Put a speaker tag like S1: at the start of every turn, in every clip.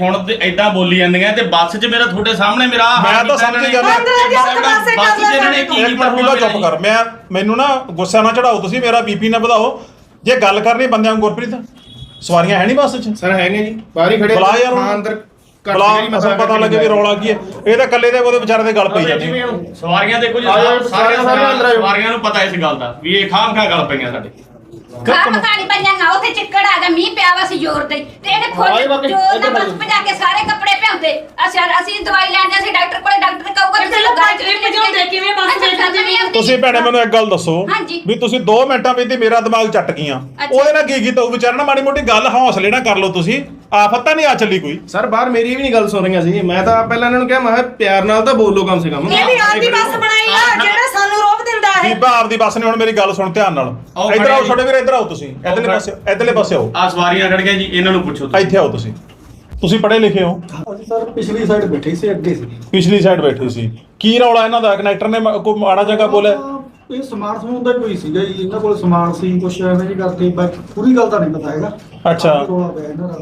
S1: ਹੁਣ ਤੇ ਐਦਾਂ ਬੋਲੀ ਜਾਂਦੀਆਂ ਤੇ ਬੱਸ 'ਚ ਮੇਰਾ ਤੁਹਾਡੇ ਸਾਹਮਣੇ ਮੇਰਾ
S2: ਮੈਂ
S1: ਹਾਲ
S2: ਤਾਂ
S1: ਕੀਤਾ
S2: ਸਮਝ
S1: ਇਹਨਾਂ ਨੇ।
S3: ਦੀ ਕਰ
S1: ਬੱਸ 'ਚ ਇਹਨਾਂ ਨੇ
S3: ਲਿਆ
S1: ਕੀ
S2: ਇੱਕ ਮਿੰਟ ਚੁੱਪ ਕਰ। ਮੈਂ ਮੈਨੂੰ ਨਾ ਗੁੱਸਾ ਨਾ ਚੜਾਓ ਤੁਸੀਂ ਮੇਰਾ ਬੀਪੀ ਨਾ ਵਧਾਓ। ਜੇ ਗੱਲ ਕਰਨੀ ਬੰਦਿਆਂ ਨੂੰ ਗੁਰਪ੍ਰੀਤ ਸਵਾਰੀਆਂ ਹੈ ਨਹੀਂ ਬੱਸ 'ਚ?
S4: ਸਰ ਹੈਗੇ ਜੀ। ਬਾਹਰ ਹੀ ਖੜੇ
S2: ਬੁਲਾ ਯਾਰ।
S4: ਹਾਂ ਅੰਦਰ ਕੱਟ
S2: ਬਲਾ
S4: ਕੇ ਮੈਂ
S2: ਅਸਲ ਪਤਾ ਲੱਗੇ ਵੀ ਰੌਲਾ ਕੀ ਹੈ। ਇਹ ਤਾਂ ਇਕੱਲੇ ਦੇ ਉਹਦੇ ਵਿਚਾਰੇ ਦੇ ਗੱਲ ਪਈ ਜਾਂਦੀ
S1: ਸਵਾਰੀਆਂ ਦੇਖੋ ਜੀ
S4: ਆ ਜਾਓ,
S1: ਸਾਰੀਆਂ
S4: ਸਾਰੀਆਂ ਅੰਦਰ ਆਓ।
S1: ਸਵਾਰੀਆਂ ਨੂੰ ਪਤਾ ਇਸ ਗੱਲ ਦਾ ਵੀ ਇਹ ਖਾਮ ਖਾ ਗੱਲ ਪਈਆਂ ਸਾਡੇ।
S5: ਖਾਣ ਖਾਣੀ ਪੰਜਾਂ ਉੱਥੇ ਚਿੱਕੜ ਆ ਗਿਆ ਮੀਂਹ ਪਿਆ ਵਾ ਸੀ ਜ਼ੋਰ ਤੇ। ਤੇ ਇਹਨੇ
S4: ਆਏ
S5: ਫੁੱਲ
S4: ਬਾਕੀ,
S5: ਜੋਰ ਨਾਲ
S4: ਇੱਧਰ
S5: ਬਸ
S4: ਬੈਠੋ।
S5: ਭਜਾ ਕੇ ਸਾਰੇ ਕੱਪੜੇ ਭਿਉਂਦੇ। ਅਸੀਂ ਅਸੀਂ ਦਵਾਈ ਲੈਣ ਜਾਂਦੇ ਸੀ ਡਾਕਟਰ ਕੋਲੇ ਡਾਕਟਰ ਕਹੂਗਾ
S3: ਤੇ
S5: ਤੁਸੀਂ
S3: ਲੋਕਾਂ
S5: ਗਾੜੀ
S3: ਚ ਇਹ ਭਜਾਉਂਦੇ ਕਿਵੇਂ ਬੱਸ
S5: ਅੱਛਾ,
S3: ਬੈਠਾ
S5: ਸਮਝ ਨਹੀਂ ਆਉਂਦੀ।
S2: ਤੁਸੀਂ ਭੈਣੇ ਮੈਨੂੰ ਇੱਕ ਗੱਲ ਦੱਸੋ
S5: ਹਾਂਜੀ।
S2: ਵੀ ਤੁਸੀਂ 2 ਮਿੰਟਾਂ ਵਿੱਚ ਹੀ ਮੇਰਾ ਦਿਮਾਗ ਚੱਟ ਗਈਆਂ।
S5: ਅੱਛਾ।
S2: ਉਹਦੇ ਨਾਲ ਕੀ ਕੀਤਾ ਉਹ ਵਿਚਾਰਾ ਨਾ ਮਾੜੀ ਮੋਟੀ ਗੱਲ ਹੌਸਲੇ ਨਾਲ ਕਰ ਲਓ ਤੁਸੀਂ। ਆਫਤ ਤਾਂ ਨਹੀਂ ਆ ਚੱਲੀ ਕੋਈ।
S4: ਸਰ ਬਾਹਰ ਮੇਰੀ ਵੀ ਨਹੀਂ ਗੱਲ ਸੁਣ ਰਹੀਆਂ ਸੀ। ਮੈਂ ਤਾਂ ਪਹਿਲਾਂ ਇਹਨਾਂ ਨੂੰ ਕਿਹਾ ਮੈਂ ਕਿਹਾ ਪਿਆਰ ਨਾਲ ਤਾਂ ਬੋਲੋ ਕਮ ਸੇ ਕਮ।
S3: ਇਹ ਵੀ ਆਪਦੀ ਬੱਸ ਬਣਾਈ ਆ ਜਿਹੜਾ ਸਾਨੂੰ ਰੋਕ ਦਿੰਦਾ ਹੈ
S2: ਬੀਬਾ ਆਪਦੀ ਬੱਸ ਨੇ ਹੁਣ ਮੇਰੀ ਗੱਲ ਸੁਣ ਧਿਆਨ ਨਾਲ।
S1: ਆਓ
S2: ਇੱਧਰ
S1: ਖੜੇ
S2: ਆਓ
S1: ਜੀ।
S2: ਛੋਟੇ ਵੀਰ ਇੱਧਰ ਆਓ ਤੁਸੀਂ। ਇੱਧਰਲੇ
S1: ਖੜੇ।
S2: ਪਾਸੇ ਇੱਧਰਲੇ ਪਾਸੇ ਆਓ।
S1: ਆ ਸਵਾਰੀਆਂ ਖੜ ਗਈਆਂ ਜੀ ਇਹਨਾਂ ਨੂੰ ਪੁੱਛੋ ਤੁਸੀਂ।
S2: ਇੱਥੇ ਆਓ ਤੁਸੀਂ। ਤੁਸੀਂ ਪੜ੍ਹੇ ਲਿਖੇ ਹੋ?
S6: ਅਸੀਂ ਸਰ ਪਿਛਲੀ ਸਾਈਡ ਬੈਠੇ ਸੀ ਅੱਗੇ ਸੀ।
S2: ਪਿਛਲੀ ਸਾਈਡ ਬੈਠੇ ਸੀ। ਕੀ ਰੌਲਾ ਇਹਨਾਂ ਦਾ? ਕਨੈਕਟਰ ਨੇ ਮ- ਕੋਈ ਮਾੜਾ ਜਗ੍ਹਾ ਬੋਲਿਆ
S6: ਇਹ ਸਮਾਨ ਸਮੂਨ ਦਾ ਕੋਈ ਸੀਗਾ ਜੀ ਇਹਨਾਂ ਕੋਲ ਸਮਾਨ ਸੀ ਕੁਛ ਐਵੇਂ ਜੀ ਕਰਕੇ ਬਾਕੀ ਪੂਰੀ ਗੱਲ ਤਾਂ ਨਹੀਂ ਪਤਾ ਹੈਗਾ।
S2: ਅੱਛਾ।
S6: ਰੌਲਾ ਪਿਆ ਇਹਨਾਂ ਦਾ।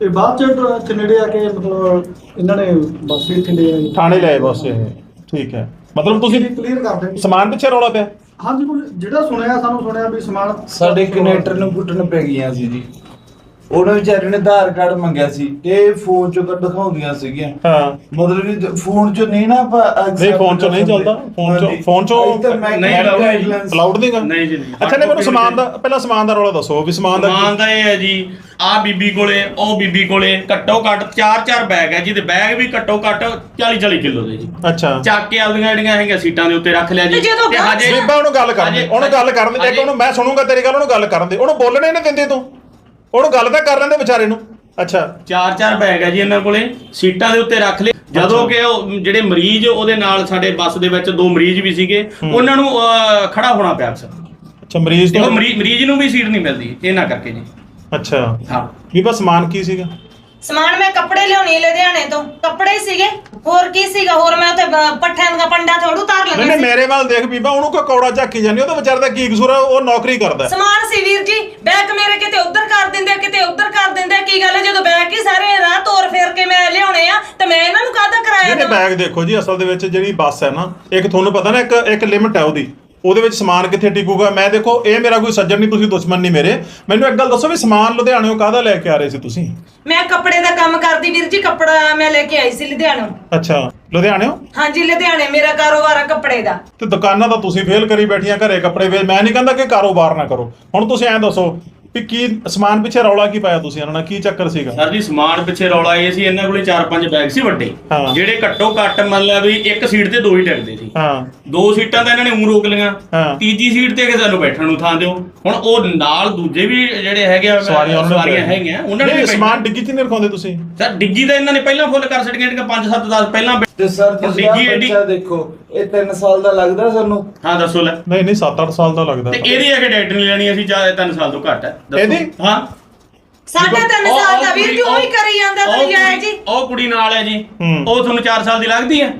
S6: ਤੇ ਬਾਅਦ ਚ ਇੱਥੇ ਨੇੜੇ ਆ ਕੇ ਮਤਲਬ ਇਹਨਾਂ ਨੇ ਬੱਸ ਵੀ ਇੱਥੇ ਲੈ ਆਈ।
S2: ਥਾਣੇ ਲਏ ਬਸ ਇਹ। ਠੀਕ ਹੈ। ਮਤਲਬ ਤੁਸੀਂ
S6: ਕਲੀਅਰ ਕਰ ਦੇ
S2: ਸਮਾਨ ਪਿੱਛੇ ਰੌਲਾ ਪਿਆ?
S6: ਹਾਂਜੀ ਜਿਹੜਾ ਸੁਣਿਆ ਸਾਨੂੰ ਸੁਣਿਆ ਵੀ ਸਮਾਨ
S7: ਸਾਡੇ ਕਨੈਕਟਰ ਨੂੰ ਕੁੱਟਣ ਪੈ ਗਈਆਂ ਸੀ ਜੀ। ਉਹਨਾਂ ਵਿਚਾਰੇ ਨੇ ਆਧਾਰ ਕਾਰਡ ਮੰਗਿਆ ਸੀ ਤੇ ਫੋਨ ਚੋਂ ਕੱਢ ਦਿਖਾਉਂਦੀਆਂ ਸੀਗੀਆਂ।
S2: ਹਾਂ।
S7: ਮਤਲਬ ਵੀ ਫੋਨ ਚੋਂ ਨਹੀਂ ਨਾ
S2: ਨਹੀਂ, ਫੋਨ ਚੋਂ ਨਹੀਂ। ਚੱਲਦਾ, ਫੋਨ ਚੋਂ-। ਫੋਨ ਚੋਂ-
S7: ਤਾਂ
S1: ਨਹੀਂ ਜੀ।
S2: ਅਲਾਉਡ ਨਹੀਂਗਾ
S1: ਨਹੀਂ ਜੀ।
S2: ਅੱਛਾ ਨਹੀਂ ਮੈਨੂੰ ਸਮਾਨ ਦਾ ਪਹਿਲਾਂ ਸਮਾਨ ਦਾ ਰੌਲਾ ਦੱਸੋ ਵੀ ਸਮਾਨ ਦਾ
S1: ਸਮਾਨ ਦਾ ਇਹ ਹੈ ਜੀ ਆ ਬੀਬੀ ਕੋਲੇ ਉਹ ਬੀਬੀ ਕੋਲੇ ਘੱਟੋ ਘੱਟ 4-4 ਬੈਗ ਹੈ ਜਿਹਦੇ ਬੈਗ ਵੀ ਘੱਟੋ ਘੱਟ 40-40 ਕਿਲੋ ਦੇ ਜੀ।
S2: ਅੱਛਾ।
S1: ਚੱਕ ਕੇ ਆਪਦੀਆਂ ਜਿਹੜੀਆਂ ਹੈਗੀਆਂ ਸੀਟਾਂ ਦੇ ਉੱਤੇ ਰੱਖ ਲਿਆ ਜੀ।
S3: ਤੇ
S1: ਹਜੇ-
S2: ਬੀਬਾ ਉਹਨੂੰ ਗੱਲ ਕਰਨ ਦੇ।
S1: ਹਜੇ-
S2: ਉਹਨੂੰ ਗੱਲ ਕਰਨ ਦੇ। ਇੱਕ ਉਹਨੂੰ ਮੈਂ ਸੁਣੂਗਾ ਤੇਰੀ ਗੱਲ ਉਹਨੂੰ ਗੱਲ ਕਰਨ ਦੇ। ਉਹਨੂੰ ਬੋਲਣੇ ਨਹੀਂ ਦਿੰਦੇ ਤੂੰ। ਉਹਨੂੰ ਗੱਲ ਤਾਂ ਕਰ ਲੈਂਦੇ ਵਿਚਾਰੇ ਨੂੰ। ਅੱਛਾ।
S1: ਚਾਰ ਚਾਰ ਬੈਗ ਹੈ ਜੀ ਇਹਨਾਂ ਕੋਲੇ। ਸੀਟਾਂ ਦੇ ਉੱਤੇ ਰੱਖ ਲਏ। ਜਦੋਂ ਕਿ ਉਹ ਜਿਹੜੇ ਮਰੀਜ਼ ਉਹਦੇ ਨਾਲ ਸਾਡੇ ਬੱਸ ਦੇ ਵਿੱਚ ਦੋ ਮਰੀਜ਼ ਵੀ ਸੀਗੇ ਉਹਨਾਂ ਨੂੰ ਅਹ, ਖੜਾ ਹੋਣਾ ਪਿਆ ਅਕਸਰ।
S2: ਅੱਛਾ ਮਰੀਜ਼
S1: ਦੇਖੋ
S2: ਤੋਂ
S1: ਮਰੀਜ਼ ਮਰੀਜ਼ ਨੂੰ ਵੀ ਸੀਟ ਨਹੀਂ ਮਿਲਦੀ ਇਹਨਾਂ ਕਰਕੇ ਜੀ।
S2: ਅੱਛਾ।
S1: ਹਾਂ।
S2: ਬੀਬਾ ਸਮਾਨ ਕੀ ਸੀਗਾ?
S3: ਸਮਾਨ ਮੈਂ ਕੱਪੜੇ ਲਿਆਉਣੀ ਲੁਧਿਆਣੇ ਤੋਂ। ਕੱਪੜੇ ਸੀਗੇ। ਹੋਰ ਕੀ ਸੀਗਾ? ਹੋਰ ਮੈਂ ਉੱਥੇ ਬ- ਪੱਠਿਆਂ ਦਾ ਪੰਡਾ ਥੋੜੂ ਉਤਾਰ
S2: ਨਹੀਂ
S3: ਲੈਣਾ
S2: ਨਹੀਂ
S3: ਸੀ।
S2: ਮੇਰੇ ਵੱਲ ਦੇਖ ਬੀਬਾ ਉਹਨੂੰ ਕੋ ਕੌੜਾ ਝਾਕੀ ਜਾਂਦੀ ਉਹਦਾ ਵਿਚਾਰੇ ਦਾ ਕੀ ਕਸੂਰ ਆ ਉਹ ਨੌਕਰੀ ਕਰਦਾ।
S3: ਸਮਾਨ ਸੀ ਵੀਰ ਜੀ ਬੈਗ ਮੇਰੇ ਕਿਤੇ ਉੱਧਰ ਕਰ ਦਿੰਦੇ ਕਿਤੇ ਉੱਧਰ ਕਰ ਦਿੰਦੇ। ਕੀ ਗੱਲ ਹੈ? ਜਦੋਂ ਬੈਗ ਹੀ ਸਾਰੇ ਰਾਹ ਤੋਰ ਫੇਰ ਕੇ ਮੈਂ ਲਿਆਉਣੇ ਆ ਤੇ ਮੈਂ ਇਹਨਾਂ ਨੂੰ ਕਾਹਦਾ ਕਰਾਇਆ
S2: ਜਿਹੜੇ ਬੈਗ ਦੇਖੋ ਜੀ ਅਸਲ ਦੇ ਵਿੱਚ ਜਿਹੜੀ ਬੱਸ ਹੈ ਨਾ ਇੱਕ ਤੁਹਾਨੂੰ ਪਤਾ ਨਾ ਇੱਕ ਇੱਕ ਲਿਮਟ ਹੈ ਉਹਦੀ। ਉਹਦੇ ਵਿੱਚ ਸਮਾਨ ਕਿੱਥੇ ਟਿਕੂਗਾ? ਮੈਂ ਦੇਖੋ ਇਹ ਮੇਰਾ ਕੋਈ ਸੱਜਣ ਨਹੀਂ ਤੁਸੀਂ ਦੁਸ਼ਮਣ ਨਹੀਂ ਮੇਰੇ। ਮੈਨੂੰ ਇੱਕ ਗੱਲ ਦੱਸੋ ਵੀ ਸਮਾਨ ਲੁਧਿਆਣਿਓਂ ਕਾਹਦਾ ਲੈ ਕੇ ਆ ਰਹੇ ਸੀ ਤੁਸੀਂ?
S3: ਮੈਂ ਕੱਪੜੇ ਦਾ ਕੰਮ ਕਰਦੀ ਵੀਰ ਜੀ ਕੱਪੜਾ ਮੈਂ ਲੈ ਕੇ ਆਈ ਸੀ ਲੁਧਿਆਣੋਂ।
S2: ਅੱਛਾ ਲੁਧਿਆਣਿਓਂ
S3: ਹਾਂਜੀ ਲੁਧਿਆਣੇ ਮੇਰਾ ਕਾਰੋਬਾਰ ਆ ਕੱਪੜੇ ਦਾ।
S2: ਤੇ ਦੁਕਾਨਾਂ ਤਾਂ ਤੁਸੀਂ ਫੇਲ ਕਰੀ ਬੈਠੀਆਂ ਘਰੇ ਕੱਪੜੇ ਵੇਚ। ਮੈਂ ਨਹੀਂ ਕਹਿੰਦਾ ਕਿ ਕਾਰੋਬਾਰ ਨਾ ਕਰੋ। ਹੁਣ ਤੁਸੀਂ ਐਂ ਦੱਸੋ ਵੀ ਕੀ ਸਮਾਨ ਪਿੱਛੇ ਰੌਲਾ ਕੀ ਪਾਇਆ ਤੁਸੀਂ ਇਹਨਾਂ ਨਾਲ? ਕੀ ਚੱਕਰ ਸੀਗਾ?
S1: ਸਰ ਜੀ ਸਮਾਨ ਪਿੱਛੇ ਰੌਲਾ ਇਹ ਸੀ ਇਹਨਾਂ ਕੋਲੇ 4-5 ਬੈਗ ਸੀ ਵੱਡੇ।
S2: ਹਾਂ।
S1: ਜਿਹੜੇ ਘੱਟੋ ਘੱਟ ਮਤਲਬ ਵੀ ਇੱਕ ਸੀਟ ਤੇ ਦੋ ਹੀ ਟਿਕਦੇ ਸੀ।
S2: ਹਾਂ।
S1: ਦੋ ਸੀਟਾਂ ਤਾਂ ਇਹਨਾਂ ਨੇ ਉਂ ਰੋਕ ਲਈਆਂ।
S2: ਹਾਂ।
S1: ਤੀਜੀ ਸੀਟ ਤੇ ਕਿਸੇ ਨੂੰ ਬੈਠਣ ਨੂੰ ਥਾਂ ਦਿਓ। ਹੁਣ ਉਹ ਨਾਲ ਦੂਜੇ ਵੀ ਜਿਹੜੇ ਹੈਗੇ ਆ,
S2: ਸਵਾਰੀਆਂ ਉਹਨਾਂ ਨੇ
S1: ਸਵਾਰੀਆਂ ਹੈਗੀਆਂ ਉਹਨਾਂ ਨੇ
S2: ਨਹੀਂ
S1: ਵੀ
S2: ਸਮਾਨ ਡਿੱਗੀ 'ਚ ਨਹੀਂ ਰਖਾਉਂਦੇ ਤੁਸੀਂ?
S1: ਸਰ ਡਿੱਗੀ ਤਾਂ ਇਹਨਾਂ ਨੇ ਪਹਿਲਾਂ ਫੁੱਲ ਕਰ ਛੱਡੀਆਂ ਜਿਹੜੀਆਂ 5-7 10 ਪਹਿਲਾਂ
S7: ਤੇ ਸਰ ਤੁਸੀਂ ਆਹ ਬੱਚਾ ਦੇਖੋ ਇਹ 3 ਸਾਲ ਦਾ ਲੱਗਦਾ ਸਾਨੂੰ?
S1: ਹਾਂ ਦੱਸੋ ਲੈ।
S2: ਨਹੀਂ ਨਹੀਂ 7-8 ਸਾਲ ਦਾ ਲੱਗਦਾ।
S1: ਤੇ ਇਹਦੀ ਅਗੇ ਡਾਇਟ ਨਹੀਂ ਲੈਣੀ ਅਸੀਂ ਚਾਹੇ 3 ਸਾਲ ਤੋਂ ਘੱਟ ਹੈ। ਦੱਸੋ।
S2: ਇਹਦੀ?
S1: ਹਾਂ।
S3: ਸਾਢੇ ਤਿੰਨ
S1: ਉਹ-
S3: ਸਾਲ
S1: ਉਹ
S3: ਦਾ ਵੀਰ
S1: ਕੁੜੀ-
S3: ਜੀ ਉਹੀ
S1: ਉਹ-
S3: ਕਰੀ ਜਾਂਦਾ
S1: ਉਹ
S3: ਤੁਸੀਂ ਆਏ
S1: ਕੁੜੀ-
S3: ਜੀ।
S1: ਉਹ ਕੁੜੀ ਨਾਲ ਹੈ ਜੀ।
S2: ਹੂੰ।
S1: ਉਹ ਤੁਹਾਨੂੰ 4 ਸਾਲ ਦੀ ਲੱਗਦੀ ਹੈ।